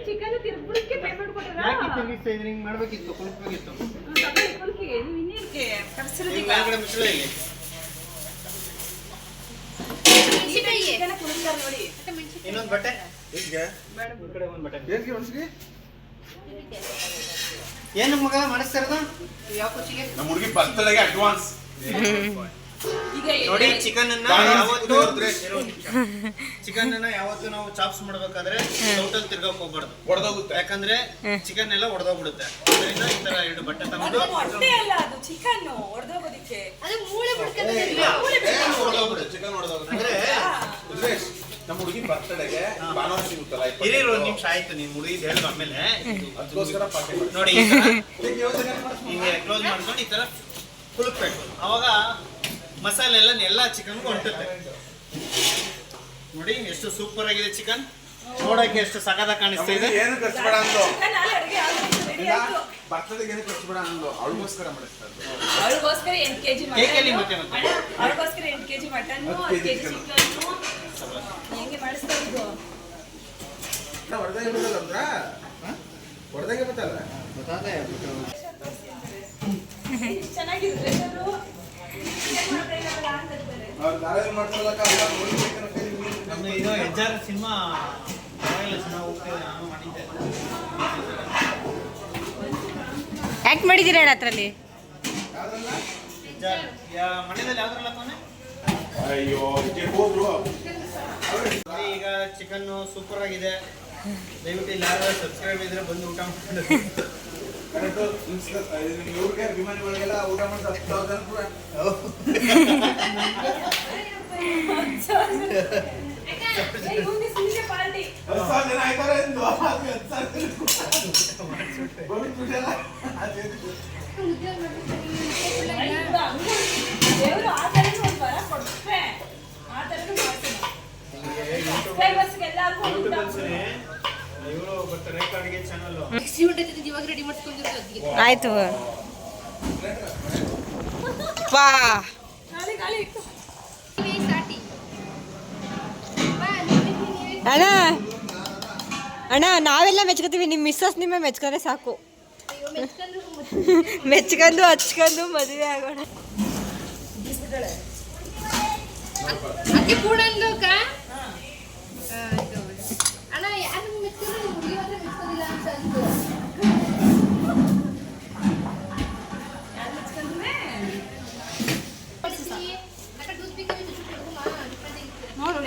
S3: ಚಿಕನ್ ತಿರ್ಬಿಡಕ್ಕೆ ಪೇಮೆಂಟ್ ಕೊಟ್ಟಾರ?
S1: ತಿರುಗಿಸ್ತಾ ಇದ್ರೆ ಹಿಂಗ್ ಮಾಡ್ಬೇಕಿತ್ತು
S3: ಕರ್ಸಿರೋದು
S1: ಹಿಂಗ್ ಮೇಲ್ಗಡೆ ಮುಚ್ಚಳ ಇಲ್ಲಿ.
S3: ನೋಡಿ.
S1: ಇನ್ನೊಂದು ಬಟ್ಟೆ?
S2: ಹೇಗೆ
S1: ಈ ಕಡೆ ಒಂದು ಬಟ್ಟೆ
S2: ಏನ್ಗೆ ಒಣಸ್ಗಿ
S1: ಏನು ಮಗ ಮಾಡಿಸ್ತಾರದ? ಯಾವ ಖುಷಿಗೆ
S2: ನಮ್ಮ ಹುಡುಗಿ ಬರ್ತಡೆಗೆ ಅಡ್ವಾನ್ಸ್
S3: ಈಗ
S1: ನೋಡಿ ಚಿಕನ್ ಅನ್ನ ಯಾವತ್ತೂ ಚಿಕನ್ ಅನ್ನ ಯಾವತ್ತು ನಾವು ಚಾಪ್ಸ್ ಮಾಡ್ಬೇಕಾದ್ರೆ ಟೋಟಲ್ ತಿರ್ಗಕ್ ಹೋಗ್ಬಾರ್ದು.
S2: ಹೊಡೆದೋಗುತ್ತೆ
S1: ಯಾಕಂದ್ರೆ ಚಿಕನ್ ಎಲ್ಲ ಹೊಡೆದೋಗ್ಬಿಡುತ್ತೆ ಅದರಿಂದ ಈ ತರ ಎರಡು ಬಟ್ಟೆ ತಗೊಂಡು
S3: ಚಿಕನ್ ಅಲ್ಲ ಅದು ಚಿಕನ್ ಹೊಡೆದೋಗೋದಿಕ್ಕೆ
S2: ಚಿಕನ್ ಹೊಡೆದೋಗುತ್ತೆ ಅಂದ್ರೆ ನಮ್ಮ ಹುಡುಗಿ ಬರ್ತಡೆಗೆ ಭಾನುವಾರ ಸಿಗುತ್ತಲ್ಲ
S1: ಇರೋ ಒಂದು ನಿಮಿಷ ಆಯ್ತು ನೀನು ಹುಡುಗಿ ಹೇಳಿದ ಆಮೇಲೆ
S2: ಅದಕ್ಕೋಸ್ಕರ
S1: ನೋಡಿ ಹಿಂಗೆ ಕ್ಲೋಸ್ ಮಾಡ್ಕೊಂಡು ಈ ತರ ಕುಲುಕ್ಬೇಕು ಅವಾಗ ಮಸಾಲೆ ಎಲ್ಲ ಎಲ್ಲ ಚಿಕನ್ ಹೊಂಟುತ್ತೆ. ನೋಡಿ ಎಷ್ಟು ಸೂಪರ್ ಆಗಿದೆ ಚಿಕನ್. ನೋಡಕ್ಕೆ ಎಷ್ಟು ಸಖತ ಕಾಣಿಸ್ತಾ ಇದೆ.
S2: ಏನು ಖರ್ಚು ಬೇಡ ಅಂದ್ಲು.
S3: ನಾಳೆ ಅಡುಗೆ
S2: ಬರ್ತಡೆಗೆ ಏನು ಖರ್ಚು ಬೇಡ ಅಂದ್ಲು. ಅವಳಿಗೋಸ್ಕರ ಮಾಡಿಸ್ತಾ ಇದ್ಲು
S3: ಅವಳಿಗೋಸ್ಕರ ಎಂಟು ಕೆಜಿ
S1: ಮತ್ತೆ
S3: ಅವಳಿಗೋಸ್ಕರ ಎಂಟು ಕೆಜಿ ಮಟನ್ ಕೆಜಿ ಚಿಕನ್ ಹೆಂಗೆ ಮಾಡಿಸ್ತಾ ಇದ್ದು
S2: ಹೊಡೆದಾಗೆ ಅಂದ್ರ ಹೊಡೆದಾಗೆ ಅವ್ರು
S1: ನಮ್ದು ಇದು ಹೆಜ್ಜಾರ ಸಿನಿಮಾ ಪರವಾಗಿಲ್ಲ ಚೆನ್ನಾಗಿ ಹೋಗ್ತಿದೆ ನಾನು ಮಾಡಿದ್ದೆ.
S5: ಆಕ್ಟ್ ಮಾಡಿದ್ದೀರಾ ಅಣ್ಣ ಅದ್ರಲ್ಲಿ
S1: ಯಾವ್ದ್ರಲ್ಲ? ತಾನೆ
S2: ಅಯ್ಯೋ ಹೋಗ್ರು
S1: ಈಗ ಚಿಕನ್ ಸೂಪರ್ ಆಗಿದೆ. ದಯವಿಟ್ಟು ಇಲ್ಲಿ ಯಾರು ಸಬ್ಸ್ಕ್ರೈಬ್ ಇದ್ರೆ ಬಂದು ಊಟ ಮಾಡಿ
S2: ಕರೆಕ್ಟು ಇವ್ರಿಗೆ ಅಭಿಮಾನಿಗಳಿಗೆಲ್ಲ ಊಟ ಮಾಡಿ ಹತ್ತು ಸಾವಿರ
S3: ಆ ಥರನೂ ಒಂದು ವರ ಕೊಡ್ತಾರೆ ಆ ಥರನೂ ಮಾಡ್ತೀನಿ.
S5: ಆಯ್ತು. ಅಣ್ಣ. ಅಣ್ಣ ನಾವೆಲ್ಲ ಮೆಚ್ಕೋತೀವಿ. ನಿಮ್ಮ ಮಿಸ್ಸಸ್ ನಿಮ್ಮ ಮೆಚ್ಕೊಂಡ್ರೆ ಸಾಕು. ಮೆಚ್ಕೊಂಡು ಹಚ್ಕೊಂಡು ಮದುವೆ ಆಗೋಣ.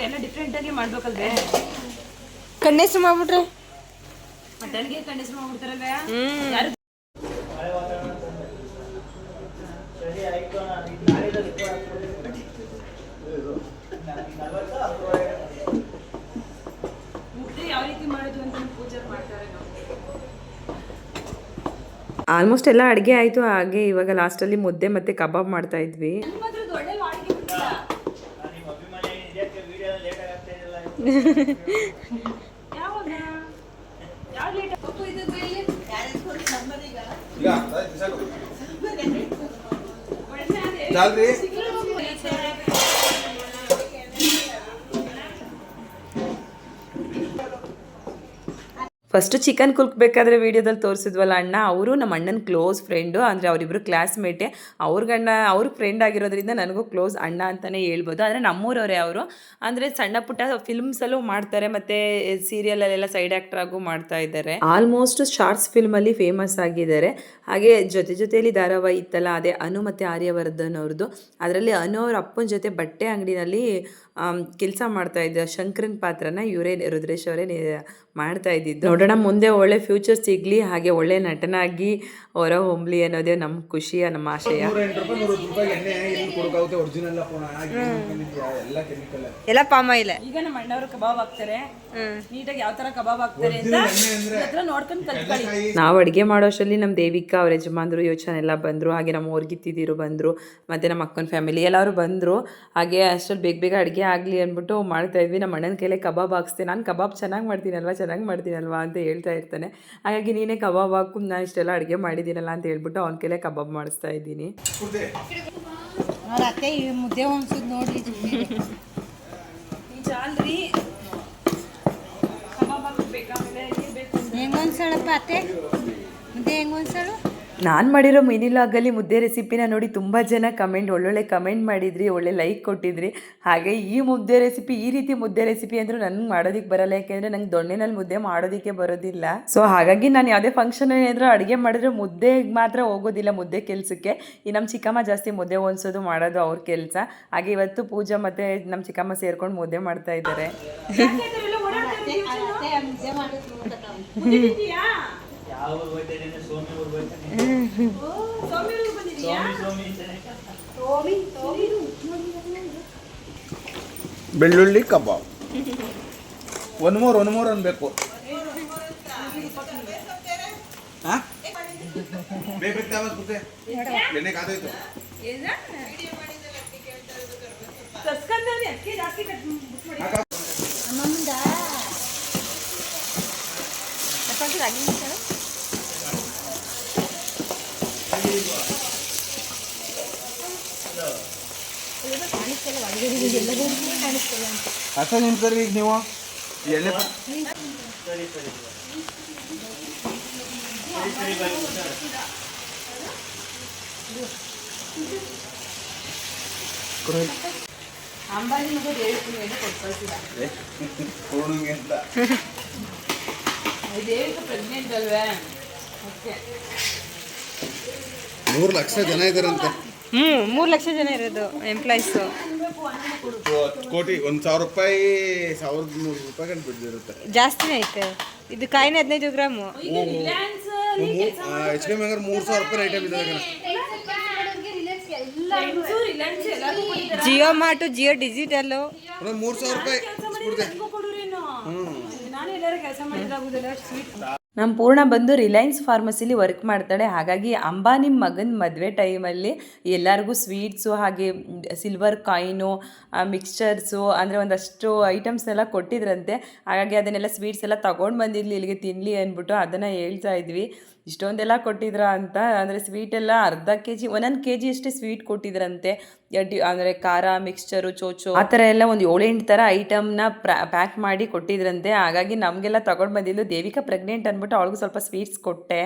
S3: ಎಲ್ಲ ಡಿಫ್ರೆಂಟ್ ಆಗಿ ಮಾಡ್ಬೇಕಲ್ವೇ?
S5: ಕಣ್ಣೆಸ್ರು ಮಾಡ್ಬಿಟ್ರೆ.
S3: ಮತ್ತೆ ಅಡುಗೆ ಕಂಡಿಸ್ ಮಾಡ್ಬಿಡ್ತಾರಲ್ವೇ ಯಾರು ಮುದ್ದೆ ಯಾವ ರೀತಿ ಮಾಡೋದು ಅಂತ ಪೂಜೆ ಮಾಡ್ತಾರೆ ನಾವು
S4: ಆಲ್ಮೋಸ್ಟ್ ಎಲ್ಲ ಅಡುಗೆ ಆಯಿತು ಹಾಗೆ ಇವಾಗ ಲಾಸ್ಟಲ್ಲಿ ಮುದ್ದೆ ಮತ್ತು ಕಬಾಬ್ ಮಾಡ್ತಾ ಇದ್ವಿ. ಫಸ್ಟು ಚಿಕನ್ ಕುಲ್ಕ್ಬೇಕಾದ್ರೆ ವೀಡಿಯೋದಲ್ಲಿ ತೋರಿಸಿದ್ವಲ್ಲ ಅಣ್ಣ ಅವರು ನಮ್ಮ ಅಣ್ಣನ ಕ್ಲೋಸ್ ಫ್ರೆಂಡು ಅಂದರೆ ಅವರಿಬ್ಬರು ಕ್ಲಾಸ್ಮೇಟೆ ಅವ್ರ ಗಂಡ ಅವ್ರ ಫ್ರೆಂಡ್ ಆಗಿರೋದ್ರಿಂದ ನನಗೂ ಕ್ಲೋಸ್ ಅಣ್ಣ ಅಂತಲೇ ಹೇಳ್ಬೋದು. ಆದರೆ ನಮ್ಮೂರವರೇ ಅವರು ಅಂದರೆ ಸಣ್ಣ ಪುಟ್ಟ ಫಿಲ್ಮ್ಸಲ್ಲೂ ಮಾಡ್ತಾರೆ ಮತ್ತು ಸೀರಿಯಲಲ್ಲೆಲ್ಲ ಸೈಡ್ ಆ್ಯಕ್ಟರ್ ಆಗು ಮಾಡ್ತಾ ಇದ್ದಾರೆ. ಆಲ್ಮೋಸ್ಟ್ ಶಾರ್ಟ್ಸ್ ಫಿಲ್ಮಲ್ಲಿ ಫೇಮಸ್ ಆಗಿದ್ದಾರೆ. ಹಾಗೆ ಜೊತೆ ಜೊತೆಯಲ್ಲಿ ಧಾರಾವಾಹಿ ಇತ್ತಲ್ಲ ಅದೇ ಅನು ಮತ್ತು ಆರ್ಯವರ್ಧನ್ ಅವ್ರದ್ದು ಅದರಲ್ಲಿ ಅನು ಅವ್ರ ಅಪ್ಪನ ಜೊತೆ ಬಟ್ಟೆ ಅಂಗಡಿನಲ್ಲಿ ಕೆಲಸ ಮಾಡ್ತಾ ಇದ್ದ. ಶಂಕರನ್ ಪಾತ್ರನ ಇವರೇ ರುದ್ರೇಶ್ ಅವರೇ ಮಾಡ್ತಾ ಇದ್ದಿದ್ದು. ನೋಡೋಣ ನೋಡೋಣ ಮುಂದೆ ಒಳ್ಳೆ ಫ್ಯೂಚರ್ ಸಿಗಲಿ ಹಾಗೆ ಒಳ್ಳೆ ನಟನಾಗಿ ಹೊರ ಹೊಂಬ್ಲಿ ಅನ್ನೋದೇ ನಮ್ಮ ಖುಷಿಯ ನಮ್ಮ ಆಶಯ.
S2: ಎಲ್ಲ
S5: ಪಾಮ ಇಲ್ಲ.
S3: ಈಗ ನಮ್ಮ ಅಣ್ಣವರು ಕಬಾಬ್ ಹಾಕ್ತಾರೆ. ನೀಟಾಗಿ ಯಾವ ತರ ಕಬಾಬ್ ಹಾಕ್ತಾರೆ ಅಂತ ನೋಡ್ಕೊಂಡು ಕಲ್ತ್ಕೊಳ್ಳಿ.
S4: ನಾವು ಅಡುಗೆ ಮಾಡೋಷ್ಟರಲ್ಲಿ ನಮ್ಮ ದೇವಿಕಾ ಅವ್ರ ಯಜಮಾನ್ರು ಯೋಚನೆ ಎಲ್ಲ ಬಂದರು ಹಾಗೆ ನಮ್ಮ ಊರ್ಗಿತ್ತಿದ್ದೀರು ಬಂದರು ಮತ್ತು ನಮ್ಮ ಅಕ್ಕನ ಫ್ಯಾಮಿಲಿ ಎಲ್ಲರೂ ಬಂದರು. ಹಾಗೆ ಅಷ್ಟರಲ್ಲಿ ಬೇಗ ಬೇಗ ಅಡುಗೆ ಆಗಲಿ ಅಂದ್ಬಿಟ್ಟು ಮಾಡ್ತಾ ಇದ್ವಿ. ನಮ್ಮ ಅಣ್ಣನ ಕೈಲೇ ಕಬಾಬ್ ಹಾಕ್ಸ್ತೀನಿ ನಾನು ಕಬಾಬ್ ಚೆನ್ನಾಗಿ ಮಾಡ್ತೀನಲ್ವಾ? ಚೆನ್ನಾಗಿ ಮಾಡ್ತೀನಲ್ವಾ ಅಂತ ಹೇಳ್ತಾ ಇರ್ತಾನೆ. ಹಾಗಾಗಿ ನೀನೇ ಕಬಾಬ್ ಹಾಕು ನಾನು ಇಷ್ಟೆಲ್ಲ ಅಡುಗೆ ಮಾಡಿದ್ದೀನಲ್ಲ ಅಂತ ಹೇಳ್ಬಿಟ್ಟು ಅವನ ಕೈಲೇ ಕಬಾಬ್ ಮಾಡಿಸ್ತಾ ಇದ್ದೀನಿ.
S6: ಮುದ್ದೆ ನೋಡ್ರಿ
S3: ಚಾಲ್ರಿ ಕಬಾಬ್ ಹಾಕ್ಬೇಕು ಆಮೇಲೆ ಬೇಕು
S6: ಹೆಂಗ್ ಒಂದ್ಸಳಪ್ಪ ಅತ್ತೆ? ಮುದ್ದೆ ಹೆಂಗ್ ಒಂದ್ಸಳು
S4: ನಾನು ಮಾಡಿರೋ ಮಿನಿ ಲಾಗಲ್ಲಿ ಮುದ್ದೆ ರೆಸಿಪಿನ ನೋಡಿ ತುಂಬ ಜನ ಕಮೆಂಟ್ ಒಳ್ಳೊಳ್ಳೆ ಕಮೆಂಟ್ ಮಾಡಿದ್ರಿ ಒಳ್ಳೆ ಲೈಕ್ ಕೊಟ್ಟಿದ್ರಿ ಹಾಗೆ ಈ ಮುದ್ದೆ ರೆಸಿಪಿ ಈ ರೀತಿ ಮುದ್ದೆ ರೆಸಿಪಿ ಅಂದರೂ ನನಗೆ ಮಾಡೋದಕ್ಕೆ ಬರಲ್ಲ ಯಾಕೆಂದರೆ ನಂಗೆ ದೊಣ್ಣೆನಲ್ಲಿ ಮುದ್ದೆ ಮಾಡೋದಕ್ಕೆ ಬರೋದಿಲ್ಲ ಸೊ ಹಾಗಾಗಿ ನಾನು ಯಾವುದೇ ಫಂಕ್ಷನ್ ಏನಾದರೂ ಅಡುಗೆ ಮಾಡಿದ್ರೆ ಮುದ್ದೆಗೆ ಮಾತ್ರ ಹೋಗೋದಿಲ್ಲ ಮುದ್ದೆ ಕೆಲಸಕ್ಕೆ ಈ ನಮ್ಮ ಚಿಕ್ಕಮ್ಮ ಜಾಸ್ತಿ ಮುದ್ದೆ ಒನ್ಸೋದು ಮಾಡೋದು ಅವ್ರ ಕೆಲಸ ಹಾಗೆ ಇವತ್ತು ಪೂಜಾ ಮತ್ತು ನಮ್ಮ ಚಿಕ್ಕಮ್ಮ ಸೇರ್ಕೊಂಡು ಮುದ್ದೆ ಮಾಡ್ತಾ ಇದ್ದಾರೆ
S2: ಬೆಳ್ಳುಳ್ಳಿ ಕಬಾಬ್. ಒಂದು ಮೂರು ಒಂದು ಮೂರು ಅನ್ಬೇಕು ಹಾ? ಬೇಗ ಬೇಗ ತಾವಸ್ ಬಿಟ್ಟೆ. ಎಣ್ಣೆ ಕಾದೋಯ್ತು
S3: ಕಸ್ಕೊಂಡ್ರೆ ಅಕ್ಕಿ ಜಾಸ್ತಿ ಕಟ್ ಬಿಟ್ಬಿಡಿ
S6: ಅಮ್ಮಂದ
S2: ಅಷ್ಟ ನಿಂತರಿ ಈಗ ನೀವು? ಎಣ್ಣೆ
S3: ಮೇಲೆ ಕೊಟ್ಕೊಳ್ತೀರ
S2: ಕೋಣಂಗೆ ಅಂತ.
S3: ದೇವಿಗೆ ಪ್ರೆಗ್ನೆಂಟ್ ಅಲ್ವೇ? ಓಕೆ
S2: ಮೂರು ಲಕ್ಷ ಜನ ಇದಾರಂತೆ.
S5: ಹ್ಞೂ ಮೂರು ಲಕ್ಷ ಜನ ಇರೋದು ಎಂಪ್ಲಾಯೀಸು
S2: ಹತ್ತು ಕೋಟಿ ಒಂದು ಸಾವಿರ ರೂಪಾಯಿ ಸಾವಿರದ ನೂರು ರೂಪಾಯಿ ಕಂಡು ಬಿಡ್ದಿರುತ್ತೆ
S5: ಜಾಸ್ತಿನೇ ಐತೆ. ಇದು ಕಾಯಿನ ಹದಿನೈದು ಗ್ರಾಮು.
S2: ಎಚ್ ಕೆ ಹಂಗಾರೆ ಮೂರು ಸಾವಿರ ರೂಪಾಯಿ ಐಟಮ್ ಇದೆ ಕಣ.
S3: ರಿಲಯನ್ಸ್ ಎಲ್ಲರಿಗೂ ಕೊಟ್ಟಿದ್ದಾರೆ
S5: ಜಿಯೋ ಮಾರ್ಟು ಜಿಯೋ ಡಿಜಿಟಲ್ಲು
S2: ಮೂರು ಸಾವಿರ ರೂಪಾಯಿ. ಬಿಡ್ದೆ
S4: ನಮ್ಮ ಪೂರ್ಣ ಬಂದು ರಿಲಯನ್ಸ್ ಫಾರ್ಮಸಿಲಿ ವರ್ಕ್ ಮಾಡ್ತಾಳೆ. ಹಾಗಾಗಿ ಅಂಬಾನಿ ಮಗನ ಮದುವೆ ಟೈಮಲ್ಲಿ ಎಲ್ಲರಿಗೂ ಸ್ವೀಟ್ಸು ಹಾಗೆ ಸಿಲ್ವರ್ ಕಾಯಿನು ಮಿಕ್ಸ್ಚರ್ಸು ಅಂದರೆ ಒಂದಷ್ಟು ಐಟಮ್ಸ್ನೆಲ್ಲ ಕೊಟ್ಟಿದ್ರಂತೆ. ಹಾಗಾಗಿ ಅದನ್ನೆಲ್ಲ ಸ್ವೀಟ್ಸ್ ಎಲ್ಲ ತೊಗೊಂಡು ಬಂದಿದ್ಲಿ ಇಲ್ಲಿಗೆ ತಿನ್ನಲಿ ಅಂದ್ಬಿಟ್ಟು ಅದನ್ನು ಹೇಳ್ತಾ ಇದ್ವಿ. ಇಷ್ಟೊಂದೆಲ್ಲ ಕೊಟ್ಟಿದ್ರ ಅಂತ ಅಂದರೆ ಸ್ವೀಟೆಲ್ಲ ಅರ್ಧ ಕೆ ಜಿ ಒಂದೊಂದು ಕೆ ಜಿ ಅಷ್ಟೇ ಸ್ವೀಟ್ ಕೊಟ್ಟಿದ್ರಂತೆ. ಎಡ್ಡಿ ಅಂದರೆ ಖಾರ ಮಿಕ್ಸ್ಚರು ಚೋಚೋ. ಆ ಥರ ಎಲ್ಲ ಒಂದು ಏಳೆಂಟು ಥರ ಐಟಮ್ನ ಪ್ಯಾಕ್ ಮಾಡಿ ಕೊಟ್ಟಿದ್ರಂತೆ. ಹಾಗಾಗಿ ನಮಗೆಲ್ಲ ತಗೊಂಡು ಬಂದಿದ್ದು ದೇವಿಕಾ ಪ್ರೆಗ್ನೆಂಟ್ ಅಂದ್ಬಿಟ್ಟು ಅವಳಿಗೂ ಸ್ವಲ್ಪ ಸ್ವೀಟ್ಸ್ ಕೊಟ್ಟೆ.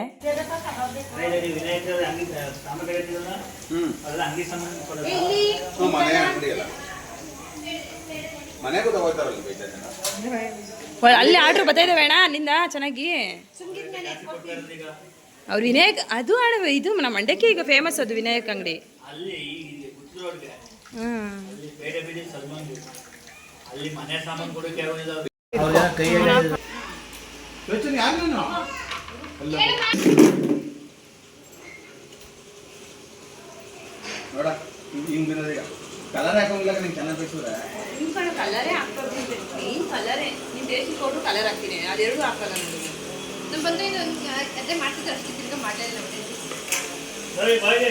S2: ಅಲ್ಲ
S3: ಆರ್ಡ್ರ್ ಬರ್ತಾ ಇದ್ದಾವೆ ಅಣ್ಣ ಅಲ್ಲಿಂದ ಚೆನ್ನಾಗಿ? ಅವ್ರು ವಿನಾಯಕ್ ಅದು ಅಣ್ಣ ಇದು ನಮ್ಮ ಮಂಡ್ಯಕ್ಕೆ ಈಗ ಫೇಮಸ್ ಅದು ವಿನಾಯಕ್ ಅಂಗಡಿ.
S1: ಕಲರ್ ಇಲ್ಲಿ ಉತ್ತರ ಚೆನ್ನಾಗಿ
S3: ಹ್ಮ್.
S1: ಅಲ್ಲಿ ಬೇರೆ ಬೇರೆ ಸಲ್ಮಾನ್ ಅಲ್ಲಿ ಮನೆ ಸಾಮಾನು ಕೊಡೋಕೆ ಯಾವ ಇದಾವೆ
S2: ಯೋಚನೆ ಯಾರು ನೀನು? ಅಲ್ಲ ನೋಡ
S3: ನೀವು ಟೇಸ್ಟ್ ಕೊಟ್ಟು ಕಲರ್ ಹಾಕ್ತೀನಿ ಅದೆರಡು ಹಾಕಲ್ಲ ನನಗೆ
S1: ಬರೀ ಬಾಯ್ಗೆ.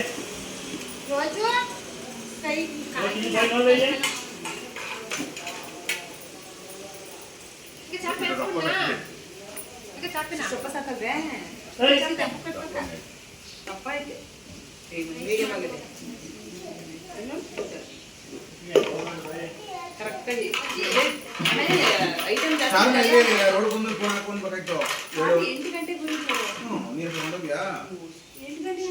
S3: ಸ್ವಲ್ಪ ಸಾಕಲ್ವೇ ತಪ್ಪ ಐತೆ ಹೇಗೆ ಕರೆಕ್ಟಾಗಿ ಐಟಮ್ ಜಾಸ್ತಿ
S2: ಸಾಂಗ್
S3: ಇಲ್ಲ.
S2: ರೋಡ್ ಬಂದು ಫೋನ್ ಹಾಕೊಂಡು ಬೇಕಾಯ್ತು.
S3: ಎಂಟು ಗಂಟೆಗೆ ಬರೋದು
S2: ಹ್ಞೂ ನೀರು ತಗೊಂಡೋಗ್ಯಾ?
S3: ಎಂಟು ಗಂಟೆ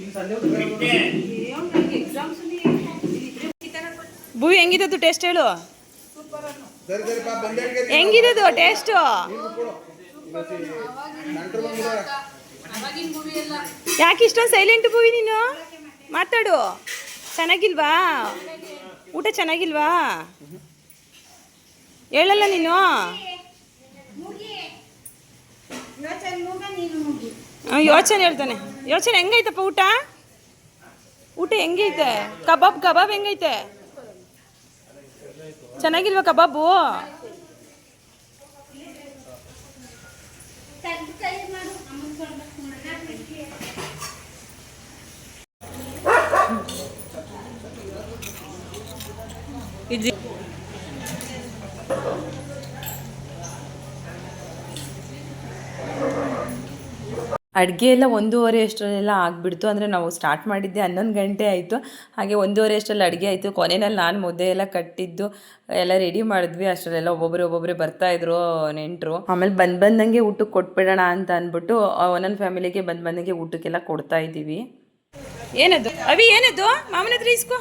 S2: ಈಗ ಸಂಜೆ ಹೊತ್ತಿಗೆ
S3: ಎಕ್ಸಾಮ್ಸ್
S5: ಭೂವಿ ಹೆಂಗಿದ್ದು ಟೇಸ್ಟ್ ಹೇಳು. ಹೆಂಗಿದ್ದು ಟೇಸ್ಟು ಯಾಕೆ ಇಷ್ಟೊಂದು ಸೈಲೆಂಟ್ ಭೂವಿ ನೀನು? ಮಾತಾಡು. ಚೆನ್ನಾಗಿಲ್ವಾ? ಊಟ ಚೆನ್ನಾಗಿಲ್ವಾ? ಹೇಳಲ್ಲ ನೀನು?
S6: ಯೋಚನೆ
S5: ಹೇಳ್ತಾನೆ. ಯೋಚನೆ ಹೆಂಗೈತಪ್ಪ ಊಟ? ಊಟ ಹೆಂಗೈತೆ? ಕಬಾಬ್ ಕಬಾಬ್ ಹೆಂಗೈತೆ? ಚೆನ್ನಾಗಿಲ್ವಾ ಕಬಾಬು
S6: ತೆಗ್ದು ಕೈ ಮಾಡು ಅಮ್ಮನ್ ಕೊಡ್ಬೇಕು
S4: ಅಡುಗೆ ಎಲ್ಲ ಒಂದೂವರೆ ಅಷ್ಟರಲ್ಲೆಲ್ಲ ಆಗಿಬಿಡ್ತು. ಅಂದರೆ ನಾವು ಸ್ಟಾರ್ಟ್ ಮಾಡಿದ್ದೆ ಹನ್ನೊಂದು ಗಂಟೆ ಆಯಿತು. ಹಾಗೆ ಒಂದೂವರೆ ಅಷ್ಟರಲ್ಲಿ ಅಡುಗೆ ಆಯಿತು. ಕೊನೆಯಲ್ಲಿ ನಾನು ಮುದ್ದೆ ಎಲ್ಲ ಕಟ್ಟಿದ್ದು ಎಲ್ಲ ರೆಡಿ ಮಾಡಿದ್ವಿ. ಅಷ್ಟರಲ್ಲೆಲ್ಲ ಒಬ್ಬೊಬ್ಬರೇ ಒಬ್ಬೊಬ್ಬರು ಬರ್ತಾಯಿದ್ರು ನೆಂಟರು. ಆಮೇಲೆ ಬಂದು ಬಂದಂಗೆ ಊಟಕ್ಕೆ ಕೊಟ್ಬಿಡೋಣ ಅಂತ ಅಂದ್ಬಿಟ್ಟು ಆ ಒಂದೊಂದು ಫ್ಯಾಮಿಲಿಗೆ ಬಂದು ಬಂದಂಗೆ ಊಟಕ್ಕೆಲ್ಲ ಕೊಡ್ತಾ ಇದ್ದೀವಿ.
S5: ಏನದು? ಅವಿ ಏನದು? ಮಾಮನ ಹತ್ರ ಇಸ್ಕೋ.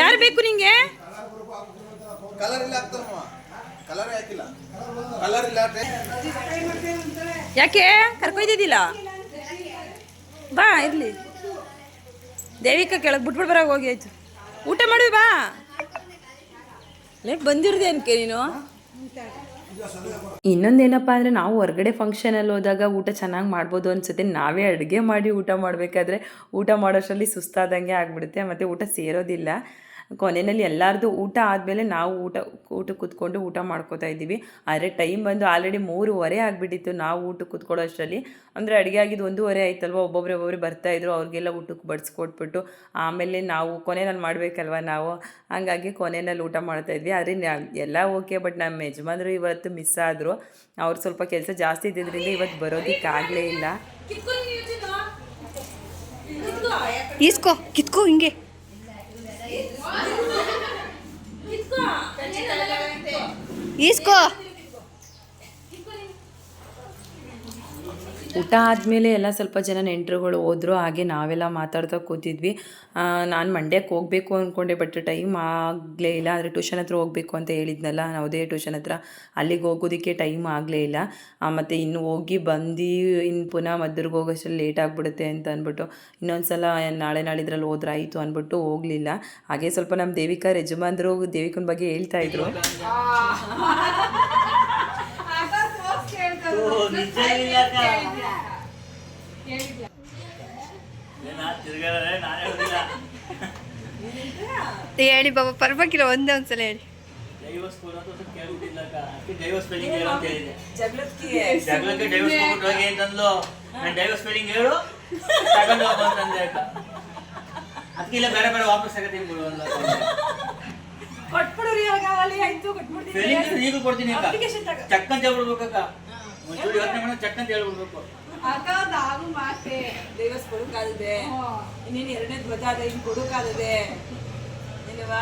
S5: ಯಾರು ಬೇಕು ನಿಂಗೆ?
S2: ಕಲರ್ ಇಲ್ಲ ಆಗ್ತಾರಮ್ಮ ಕಲರ್ ಹಾಕಿಲ್ಲ. ಕಲರ್ ಇಲ್ಲ
S5: ಯಾಕೆ? ಕರ್ಕೊಯ್ದಿದ್ದಿಲ್ಲ? ಬಾ ಇರ್ಲಿ. ದೇವಿಕ ಕೆಳಗೆ ಬಿಟ್ಬಿಟ್ಟು ಬರಾಗ ಹೋಗಿ ಆಯ್ತು. ಊಟ ಮಾಡುವಿ ಬಾ. ಲೇಟ್ ಬಂದಿರ್ದೆ ಅನ್ಕೆ ನೀನು?
S4: ಇನ್ನೊಂದೇನಪ್ಪ ಅಂದರೆ ನಾವು ಹೊರಗಡೆ ಫಂಕ್ಷನಲ್ಲಿ ಹೋದಾಗ ಊಟ ಚೆನ್ನಾಗಿ ಮಾಡ್ಬೋದು ಅನ್ಸುತ್ತೆ. ನಾವೇ ಅಡುಗೆ ಮಾಡಿ ಊಟ ಮಾಡಬೇಕಾದ್ರೆ ಊಟ ಮಾಡೋಷ್ಟರಲ್ಲಿ ಸುಸ್ತಾದಂಗೆ ಆಗಿಬಿಡುತ್ತೆ, ಮತ್ತು ಊಟ ಸೇರೋದಿಲ್ಲ. ಕೊನೆಯಲ್ಲಿ ಎಲ್ಲರದು ಊಟ ಆದಮೇಲೆ ನಾವು ಊಟ ಊಟ ಕೂತ್ಕೊಂಡು ಊಟ ಮಾಡ್ಕೋತಾ ಇದ್ದೀವಿ. ಆದರೆ ಟೈಮ್ ಬಂದು ಆಲ್ರೆಡಿ ಮೂರುವರೆ ಆಗಿಬಿಟ್ಟಿತ್ತು ನಾವು ಊಟಕ್ಕೆ ಕೂತ್ಕೊಳ್ಳೋ ಅಷ್ಟರಲ್ಲಿ. ಅಂದರೆ ಅಡುಗೆ ಆಗಿದ್ದು ಒಂದೂವರೆ ಆಯ್ತಲ್ವ? ಒಬ್ಬೊಬ್ಬರೇ ಒಬ್ಬೊಬ್ಬರೇ ಬರ್ತಾಯಿದ್ರು ಅವ್ರಿಗೆಲ್ಲ ಊಟಕ್ಕೆ ಬಡಿಸ್ಕೊಟ್ಬಿಟ್ಟು. ಆಮೇಲೆ ನಾವು ಕೊನೆಯಲ್ಲಿ ಮಾಡಬೇಕಲ್ವ ನಾವು? ಹಾಗಾಗಿ ಕೊನೆಯಲ್ಲಿ ಊಟ ಮಾಡ್ತಾ ಇದ್ವಿ. ಆದರೆ ಎಲ್ಲ ಓಕೆ ಬಟ್ ನಮ್ಮ ಯಜಮಾನರು ಇವತ್ತು ಮಿಸ್ ಆದರು. ಅವ್ರು ಸ್ವಲ್ಪ ಕೆಲಸ ಜಾಸ್ತಿ ಇದ್ದಿದ್ದರಿಂದ ಇವತ್ತು ಬರೋದಕ್ಕಾಗಲೇ ಇಲ್ಲ.
S5: ಇಸ್ಕೋ ಕಿತ್ಕೋ ಹಿಂಗೆ. తీసుకో.
S4: ಊಟ ಆದಮೇಲೆ ಎಲ್ಲ ಸ್ವಲ್ಪ ಜನ ನೆಂಟರುಗಳು ಹೋದರು, ಹಾಗೆ ನಾವೆಲ್ಲ ಮಾತಾಡ್ತಾ ಕೂತಿದ್ವಿ. ನಾನು ಮಂಡ್ಯಕ್ಕೆ ಹೋಗಬೇಕು ಅಂದ್ಕೊಂಡೆ ಬಟ್ ಟೈಮ್ ಆಗಲೇ ಇಲ್ಲ. ಆದರೆ ಟ್ಯೂಷನ್ ಹತ್ರ ಹೋಗಬೇಕು ಅಂತ ಹೇಳಿದ್ನಲ್ಲ ಅದೇ ಟ್ಯೂಷನ್ ಹತ್ರ. ಅಲ್ಲಿಗೆ ಹೋಗೋದಕ್ಕೆ ಟೈಮ್ ಆಗಲೇ ಇಲ್ಲ. ಮತ್ತು ಇನ್ನು ಹೋಗಿ ಬಂದು ಇನ್ನು ಪುನಃ ಮದ್ರಿಗೆ ಹೋಗೋಷ್ಟರಲ್ಲಿ ಲೇಟ್ ಆಗಿಬಿಡುತ್ತೆ ಅಂತ ಅಂದ್ಬಿಟ್ಟು ಇನ್ನೊಂದು ಸಲ ನಾಳೆ ನಾಳಿದ್ರಲ್ಲಿ ಹೋದ್ರೆ ಆಯಿತು ಅಂದ್ಬಿಟ್ಟು ಹೋಗಲಿಲ್ಲ. ಹಾಗೆ ಸ್ವಲ್ಪ ನಮ್ಮ ದೇವಿಕಾ ಯಜಮಾನ್ರು ದೇವಿಕನ ಬಗ್ಗೆ ಹೇಳ್ತಾ ಇದ್ರು.
S5: ಹೇಳಿ ಬಾಬಾ ಪರವಾಗಿಲ್ಲ ಒಂದೇ ಒಂದ್ಸಲ ಹೇಳಿ. ಕೊಟ್ಬಿಡ್ರಿ
S7: ಈಗ ಕೊಡ್ತೀನಿ ಅಕ್ಕ. ಚಕ್ ಅಂತ ಹೇಳ್ಬಿಡ್ಬೇಕಕ್ಕ ಒಂಚೂರು ಯೋಚನೆ ಮಾಡೋ ಚಟ್ ಅಂತ ಹೇಳ್ಬಿಡ್ಬೇಕು.
S3: ಅಕ್ಕ ನಾವು ಮಾತೆ. ದೇವಸ್ ಕೊಡುಕಾದದೆ ಇನ್ನೇನು ಎರಡನೇದು ಗೊತ್ತಾದೆ ಇನ್ನು ಕೊಡುಕಾದದೆ ಏನವಾ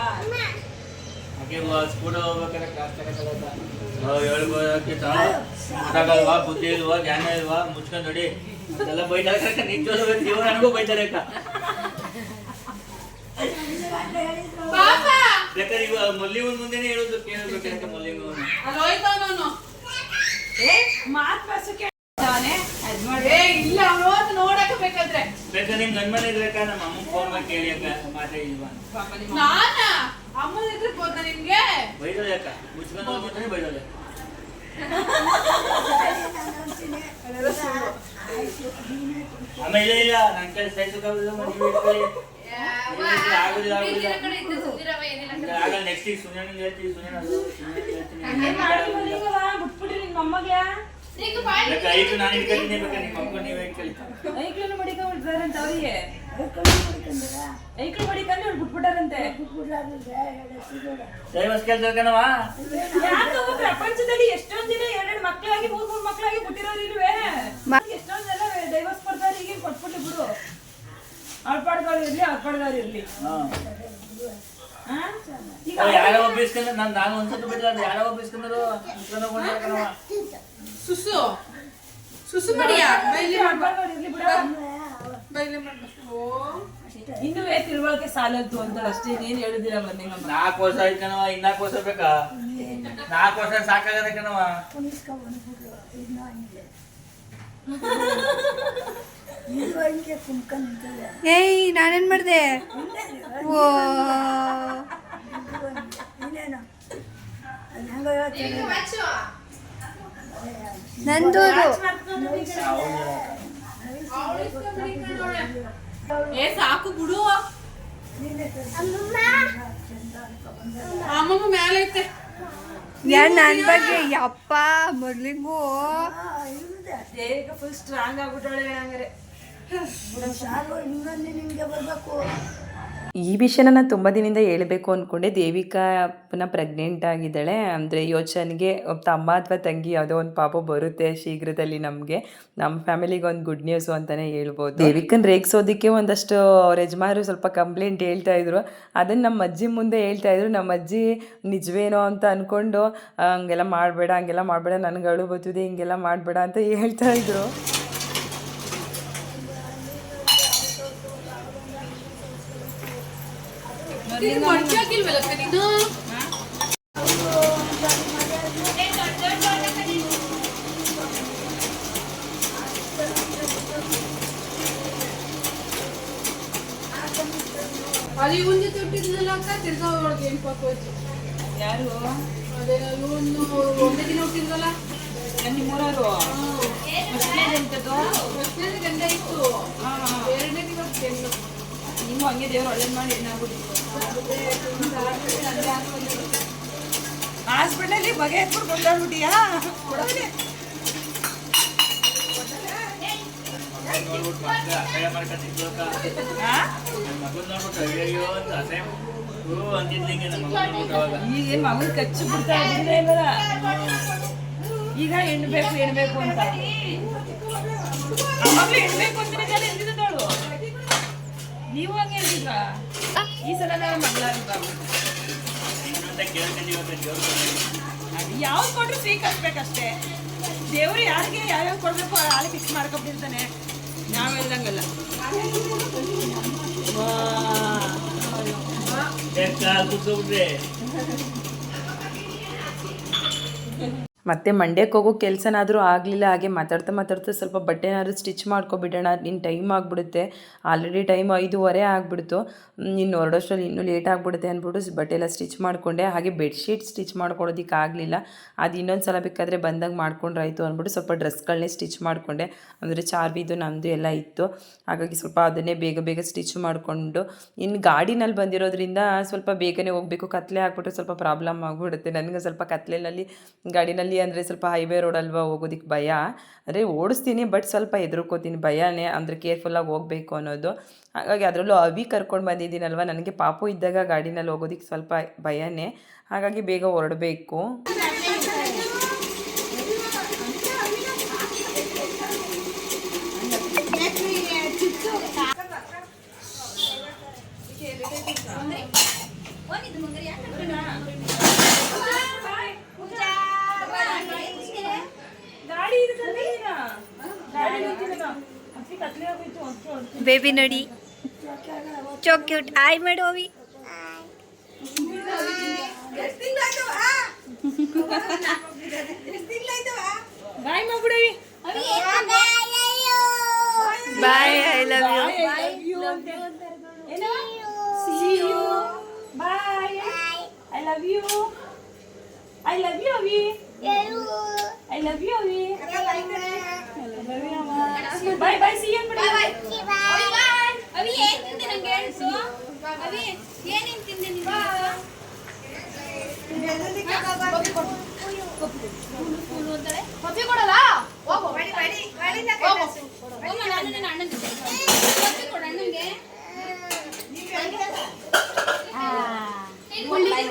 S7: ಹಾಗೆ ಸ್ಕೂಲ್ ಹೋಗ್ಬೇಕಾದ್ರೆ ಕ್ಲಾಸ್ ತಗೋತಲ್ಲ ಹೇಳ್ಬೋದಕ್ಕೆ ಗೊತ್ತಾಗಲ್ವಾ ಬುದ್ಧಿ ಇಲ್ವಾ ಜ್ಞಾನ ಇಲ್ವಾ? ಮುಚ್ಕೊಂಡು ನೋಡಿ. ಅದೆಲ್ಲ ಬೈತಾರೆ ನಿಜವಾಗ್ಲೂ ಜೀವ ನನಗೂ ಬೈತಾರೆ ಅಕ್ಕ. ಬೇಕಾದ್ರೆ ಮಲ್ಲಿ ಮಲ್ಲಿಗೂ ಮುಂದೆನೆ ಹೇಳೋದು ಕೇಳಬೇಕು ಮಲ್ಲಿಗೂ
S3: ಮಾತ್ ಬರ್ಸಕ್ಕೆ ಕೇಳ್ತಾನೆ ಮಾಡಿ ಇಲ್ಲ ಅವತ್ತು ನೋಡಕ್ಕೆ ಬೇಕಾದ್ರೆ.
S7: ಬೇಕಾದ್ರೆ ನಿಮ್ ಗಂಡ್ಮನೆ ಇರ್ಬೇಕಾ ನಮ್ಮ ಅಮ್ಮ ಫೋನ್ ಮಾಡಿ ಕೇಳಿ ಅಕ್ಕ ಮಾತೇ ಇಲ್ವಾ
S3: ನಾನ? ಅಮ್ಮನ ಇದ್ರೆ ಗೊತ್ತಾ ನಿಮ್ಗೆ?
S7: ಬೈದೋಳೆ ಅಕ್ಕ ಮುಚ್ಕೊಂಡು ಹೋಗ್ಬಿಟ್ರೆ ಆಮೇಲೆ ಇಲ್ಲ ನನ್ನ ಕೈ ಸೈಜು ಇಟ್ಕೊಳ್ಳಿ.
S3: ಪ್ರಪಂಚದಲ್ಲಿ ಎಷ್ಟೊಂದ್ ದಿನ ಎರಡೆರಡು ಮಕ್ಕಳಾಗಿ ಮೂರ್ ಮೂರ್ ಮಕ್ಕಳಾಗಿ ಬಿಟ್ಟಿರೋರು ಇಲ್ವೇ ಎಷ್ಟೊಂದೆಲ್ಲ ಡೈವರ್ಸ್ ಕೊಡ್ತಾರೆ ಈಗ ಕೊಟ್ಬಿಟ್ಟು ಬಿಡು ಅವ್ರ ಪಾಡ್ದವ್ರು ಇರ್ಲಿ ಅವ್ರು ಪಡ್ದವ್ರು ಇರ್ಲಿ.
S7: ಯಾರೋ ಒಬ್ಬ ಇಸ್ಕೊಂಡ್ರೆ ನಾನು ನಾನು ಒಂದ್ಸತಿ ಅದು ಯಾರೋ ಒಬ್ಬ ಇಸ್ಕೊಂಡ್ರು
S3: ಸುಸು. ಸುಸು ಮಡಿಯ ಬೈಲಿ ಇರ್ಲಿ ಬಿಡ. ತಿಳುವಳಿಕೆ ಸಾಲದ್ದು ಅಂತ ಅಷ್ಟೇ ಏನ್ ಹೇಳಿದಿರ ಬನ್ನಿ
S7: ನಾಲ್ಕು ವರ್ಷ ಆಯ್ತು ಕಣವ ಇನ್ನಾಲ್ಕು ವರ್ಷ ಬೇಕಾ? ನಾಲ್ಕು ವರ್ಷ ಸಾಕಾಗದೆ ಕಣವ
S5: ಏಯ್ ನಾನೇನ್ ಮಾಡ್ದೆ? ಓ.
S6: ನಂದು
S5: ಏ ಸಾಕು ಬಿಡು. ಅಮ್ಮಮ್ಮ ಮೇಲೆ ಐತೆ
S6: ನನ್ನ ಬಗ್ಗೆ ಯಪ್ಪ ಮೊದ್ಲಿಗೂ.
S3: ಫುಲ್ ಸ್ಟ್ರಾಂಗ್ ಆಗ್ಬಿಟ್ಟಳೆ ಹಂಗಾರೆ.
S4: ಈ ವಿಷಯನ ನಾನು ತುಂಬ ದಿನದಿಂದ ಹೇಳಬೇಕು ಅಂದ್ಕೊಂಡೆ ದೇವಿಕಾ ಪುನಃ ಪ್ರೆಗ್ನೆಂಟ್ ಆಗಿದ್ದಾಳೆ. ಅಂದರೆ ಯೋಚನೆಗೆ ತಮ್ಮ ಅಥವಾ ತಂಗಿ ಯಾವುದೋ ಒಂದು ಪಾಪ ಬರುತ್ತೆ ಶೀಘ್ರದಲ್ಲಿ ನಮಗೆ. ನಮ್ಮ ಫ್ಯಾಮಿಲಿಗೆ ಒಂದು ಗುಡ್ ನ್ಯೂಸು ಅಂತಲೇ ಹೇಳ್ಬೋದು. ದೇವಿಕನ್ ರೇಗಿಸೋದಕ್ಕೆ ಒಂದಷ್ಟು ಅವ್ರ ಯಜಮಾನರು ಸ್ವಲ್ಪ ಕಂಪ್ಲೇಂಟ್ ಹೇಳ್ತಾ ಇದ್ರು. ಅದನ್ನು ನಮ್ಮ ಅಜ್ಜಿ ಮುಂದೆ ಹೇಳ್ತಾ ಇದ್ರು. ನಮ್ಮ ಅಜ್ಜಿ ನಿಜವೇನೋ ಅಂತ ಅಂದ್ಕೊಂಡು ಹಂಗೆಲ್ಲ ಮಾಡಬೇಡ ಹಂಗೆಲ್ಲ ಮಾಡಬೇಡ. ನನಗೆ ಅಳು ಬರ್ತಿದೆ, ಹಿಂಗೆಲ್ಲ ಮಾಡಬೇಡ ಅಂತ ಹೇಳ್ತಾ ಇದ್ರು
S5: ಮಡ್ಚಾಕಿಲ್ವಲ್ಲಕ್ಕ ನೀನು ಅದು ಇವನ್ ಜೊತೆ ಹುಟ್ಟಿದ್ನಲ್ಲ ಅಕ್ಕ ತಿರ್ಗಾ ಒಳಗೆ ಏನ್ ಪಾಪ ಹೋಯ್ತು
S3: ಯಾರು
S5: ಅದೇ ಇವನು ಒಂದೇ ದಿನ ಹುಟ್ಟಿದ್ವಲ್ಲ
S3: ನಿಮ್ಮೂರವರು
S5: ಗಂಡ ಇತ್ತು ಎರಡನೇ ದಿನ
S3: ನೀವು ಹಂಗೆ ದೇವ್ರು ಒಳ್ಳೇದು ಮಾಡಿ ಏನಾಗ್ಬಿಟ್ಟು ಹಾಸ್ಪಿಟಲಲ್ಲಿ ಬಗೆ ಎತ್ಬಿಟ್ಟು ಕೊಂಡಾಡ್ಬಿಟ್ಟಿಯಾ
S7: ಅಂತ ಅವಾಗ
S3: ಈಗೇನು ಮಗನ ಕಚ್ಚಿ ಬಿಡ್ತಾ ಇದ್ದಿಲ್ಲ ಈಗ ಹೆಣ್ಬೇಕು ಬೇಕು ಬೇಕು ಅಂತ ಮಗಳು ಹೆಣ್ಣು ಬೇಕು ಅಂತಾನೆ ಜನ ಎಂದಿದ್ದಳು ಹಂಗೆ ಹೇಳ್ತಿದ್ರ ಈ ಸಲ
S7: ದೇವ್ರು
S3: ಯಾವ್ದು ಕೊಟ್ರು ಸ್ವೀಕರಿಸ್ಬೇಕಷ್ಟೇ ದೇವ್ರು ಯಾರಿಗೆ ಯಾವ್ಯಾವ ಕೊಡ್ಬೇಕು ಅಲ್ಲಿ ಫಿಕ್ಸ್ ಮಾಡ್ಕೊಬಿಟ್ಟಿರ್ತಾನೆ ನಾವು ಹೇಳ್ದಂಗಲ್ಲ.
S4: ಮತ್ತೆ ಮಂಡ್ಯಕ್ಕೆ ಹೋಗೋ ಕೆಲಸನಾದರೂ ಆಗಲಿಲ್ಲ, ಹಾಗೆ ಮಾತಾಡ್ತಾ ಮಾತಾಡ್ತಾ ಸ್ವಲ್ಪ ಬಟ್ಟೆನಾದ್ರೂ ಸ್ಟಿಚ್ ಮಾಡ್ಕೊಬಿಡೋಣ ನಿನ್ನ ಟೈಮ್ ಆಗಿಬಿಡುತ್ತೆ. ಆಲ್ರೆಡಿ ಟೈಮ್ ಐದೂವರೆ ಆಗಿಬಿಡ್ತು. ಇನ್ನು ಹೊರಡೋಷ್ಟರಲ್ಲಿ ಇನ್ನೂ ಲೇಟ್ ಆಗಿಬಿಡುತ್ತೆ ಅಂದ್ಬಿಟ್ಟು ಬಟ್ಟೆ ಎಲ್ಲ ಸ್ಟಿಚ್ ಮಾಡಿಕೊಂಡೆ. ಹಾಗೆ ಬೆಡ್ಶೀಟ್ ಸ್ಟಿಚ್ ಮಾಡ್ಕೊಡೋದಕ್ಕೆ ಆಗಲಿಲ್ಲ. ಅದು ಇನ್ನೊಂದು ಸಲ ಬೇಕಾದರೆ ಬಂದಾಗ ಮಾಡ್ಕೊಂಡ್ರಾಯ್ತು ಅಂದ್ಬಿಟ್ಟು ಸ್ವಲ್ಪ ಡ್ರೆಸ್ಗಳನ್ನೇ ಸ್ಟಿಚ್ ಮಾಡಿಕೊಂಡೆ. ಅಂದರೆ ಚಾರ್ವಿದು ನಮ್ಮದು ಎಲ್ಲ ಇತ್ತು. ಹಾಗಾಗಿ ಸ್ವಲ್ಪ ಅದನ್ನೇ ಬೇಗ ಬೇಗ ಸ್ಟಿಚ್ ಮಾಡಿಕೊಂಡು, ಇನ್ನು ಗಾಡಿನಲ್ಲಿ ಬಂದಿರೋದ್ರಿಂದ ಸ್ವಲ್ಪ ಬೇಗನೆ ಹೋಗಬೇಕು. ಕತ್ಲೆ ಹಾಕ್ಬಿಟ್ರೆ ಸ್ವಲ್ಪ ಪ್ರಾಬ್ಲಮ್ ಆಗಿಬಿಡುತ್ತೆ. ನನಗೆ ಸ್ವಲ್ಪ ಕತ್ಲೆಯಲ್ಲಿ ಗಾಡಿನಲ್ಲಿ ಅಂದರೆ ಸ್ವಲ್ಪ ಹೈವೇ ರೋಡ್ ಅಲ್ವಾ ಹೋಗೋದಕ್ಕೆ ಭಯ. ಅಂದರೆ ಓಡಿಸ್ತೀನಿ ಬಟ್ ಸ್ವಲ್ಪ ಹೆದರ್ಕೋತೀನಿ. ಭಯನೇ, ಅಂದರೆ ಕೇರ್ಫುಲ್ಲಾಗಿ ಹೋಗಬೇಕು ಅನ್ನೋದು. ಹಾಗಾಗಿ ಅದರಲ್ಲೂ ಅವಿ ಕರ್ಕೊಂಡು ಬಂದಿದ್ದೀನಲ್ವ? ನನಗೆ ಪಾಪು ಇದ್ದಾಗ ಗಾಡಿನಲ್ಲಿ ಹೋಗೋದಕ್ಕೆ ಸ್ವಲ್ಪ ಭಯನೇ. ಹಾಗಾಗಿ ಬೇಗ ಹೊರಡಬೇಕು
S3: ಗಾಡಿ ಇದು ತಂದಿದ್ದೀನಾ? ಗಾಡಿ ನಿಂತಿದೆ ಅಪ್ಪಿ ಕತ್ಲೆ ಆಗೋಯ್ತು ಅಷ್ಟು ಅಷ್ಟು.
S6: ಬೇಬಿ ನೋಡಿ ಚೋ ಕ್ಯೂಟ್ ಆಯ್ ಮಾಡು Avi
S3: bye ಮಾಡ್ಬಿಡವಿ
S6: bye I love you
S3: See you. Bye. I love you. I love you, Avi. Bye see you, love you. Bye, bye. You. Bye,
S5: ಅವಿ ಏನ್ ತಿಂದೆ ನಂಗೆ ಹೇಳ್ಸು? ಅವಿ ಏನೇನ್ ತಿಂದೆ ನೀನು? ಕಾಫಿ ಕೊಡಲ್ಲ? ಹೋಗು ಹೋಗು. ಹೋಗು, ನಾನು ನಿನ್ನ ಅಣ್ಣನ ಜೊತೆ ಕಾಫಿ ಕೊಡು ಅಣ್ಣಂಗೆ
S6: ಹೋದ್ರು ಅವರು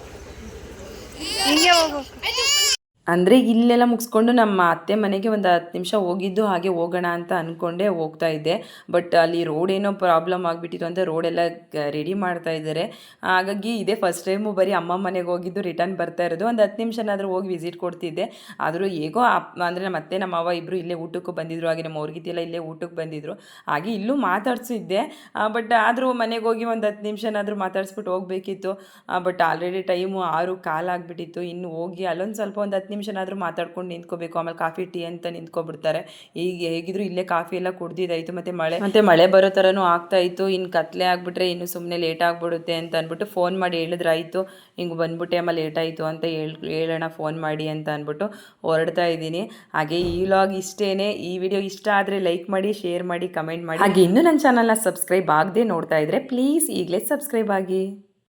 S2: ಏ ಹಿಂಗೋಗ ಹಿಂಗೋಗು
S6: ಹಿಂಗೆ ಹೋಗು
S4: ಅಂದರೆ ಇಲ್ಲೆಲ್ಲ ಮುಗಿಸ್ಕೊಂಡು ನಮ್ಮ ಅತ್ತೆ ಮನೆಗೆ ಒಂದು ಹತ್ತು ನಿಮಿಷ ಹೋಗಿದ್ದು ಹಾಗೆ ಹೋಗೋಣ ಅಂತ ಅಂದ್ಕೊಂಡೆ ಹೋಗ್ತಾ ಇದ್ದೆ. ಬಟ್ ಅಲ್ಲಿ ರೋಡ್ ಏನೋ ಪ್ರಾಬ್ಲಮ್ ಆಗಿಬಿಟ್ಟಿತ್ತು ಅಂತ ರೋಡೆಲ್ಲ ರೆಡಿ ಮಾಡ್ತಾ ಇದ್ದಾರೆ. ಹಾಗಾಗಿ ಇದೇ ಫಸ್ಟ್ ಟೈಮು ಬರೀ ಅಮ್ಮ ಮನೆಗೆ ಹೋಗಿದ್ದು ರಿಟರ್ನ್ ಬರ್ತಾ ಇರೋದು. ಒಂದು ಹತ್ತು ನಿಮಿಷನಾದರೂ ಹೋಗಿ ವಿಸಿಟ್ ಕೊಡ್ತಿದ್ದೆ. ಆದರೂ ಹೇಗೋ ಅಂದರೆ ನಮ್ಮ ಅತ್ತೆ, ನಮ್ಮ ಅವ ಇಬ್ಬರು ಇಲ್ಲೇ ಊಟಕ್ಕೆ ಬಂದಿದ್ರು. ಹಾಗೆ ನಮ್ಮ ಅವ್ರಿಗಿದ್ದೆಲ್ಲ ಇಲ್ಲೇ ಊಟಕ್ಕೆ ಬಂದಿದ್ರು. ಹಾಗೆ ಇಲ್ಲೂ ಮಾತಾಡ್ಸಿದ್ದೆ. ಬಟ್ ಆದರೂ ಮನೆಗೆ ಹೋಗಿ ಒಂದು ಹತ್ತು ನಿಮಿಷನಾದರೂ ಮಾತಾಡಿಸ್ಬಿಟ್ಟು ಹೋಗಬೇಕಿತ್ತು. ಬಟ್ ಆಲ್ರೆಡಿ ಟೈಮು ಆರು ಕಾಲು ಆಗಿಬಿಟ್ಟಿತ್ತು. ಇನ್ನು ಹೋಗಿ ಅಲ್ಲೊಂದು ಸ್ವಲ್ಪ ಒಂದು ಹತ್ತು ನಿಮಿಷನಾದರೂ ಮಾತಾಡ್ಕೊಂಡು ನಿಂತ್ಕೋಬೇಕು. ಆಮೇಲೆ ಕಾಫಿ ಟೀ ಅಂತ ನಿಂತ್ಕೊಬಿಡ್ತಾರೆ ಈಗ ಹೇಗಿದ್ರು ಇಲ್ಲೇ ಕಾಫಿ ಎಲ್ಲ ಕುಡ್ದಿದ್ದಾಯಿತು ಮತ್ತು ಮಳೆ ಮತ್ತು ಮಳೆ ಬರೋ ಥರನೂ ಆಗ್ತಾ ಇತ್ತು. ಇನ್ನು ಕತ್ಲೆ ಆಗಿಬಿಟ್ರೆ ಇನ್ನು ಸುಮ್ಮನೆ ಲೇಟ್ ಆಗಿಬಿಡುತ್ತೆ ಅಂತ ಅಂದ್ಬಿಟ್ಟು ಫೋನ್ ಮಾಡಿ ಹೇಳಿದ್ರಾಯಿತು. ಹಿಂಗೆ ಬಂದ್ಬಿಟ್ಟೆ ಆಮೇಲೆ ಲೇಟ್ ಆಯಿತು ಅಂತ ಹೇಳ್ ಹೇಳೋಣ ಫೋನ್ ಮಾಡಿ ಅಂತ ಅಂದ್ಬಿಟ್ಟು ಹೊರಡ್ತಾ ಇದ್ದೀನಿ. ಹಾಗೆ ಈ ವ್ಲಾಗ್ ಇಷ್ಟೇನೆ. ಈ ವಿಡಿಯೋ ಇಷ್ಟ ಆದರೆ ಲೈಕ್ ಮಾಡಿ ಶೇರ್ ಮಾಡಿ ಕಮೆಂಟ್ ಮಾಡಿ. ಹಾಗೆ ಇನ್ನೂ ನನ್ನ ಚಾನಲ್ನ ಸಬ್ಸ್ಕ್ರೈಬ್ ಆಗದೆ ನೋಡ್ತಾ ಇದ್ರೆ ಪ್ಲೀಸ್ ಈಗಲೇ ಸಬ್ಸ್ಕ್ರೈಬ್ ಆಗಿ.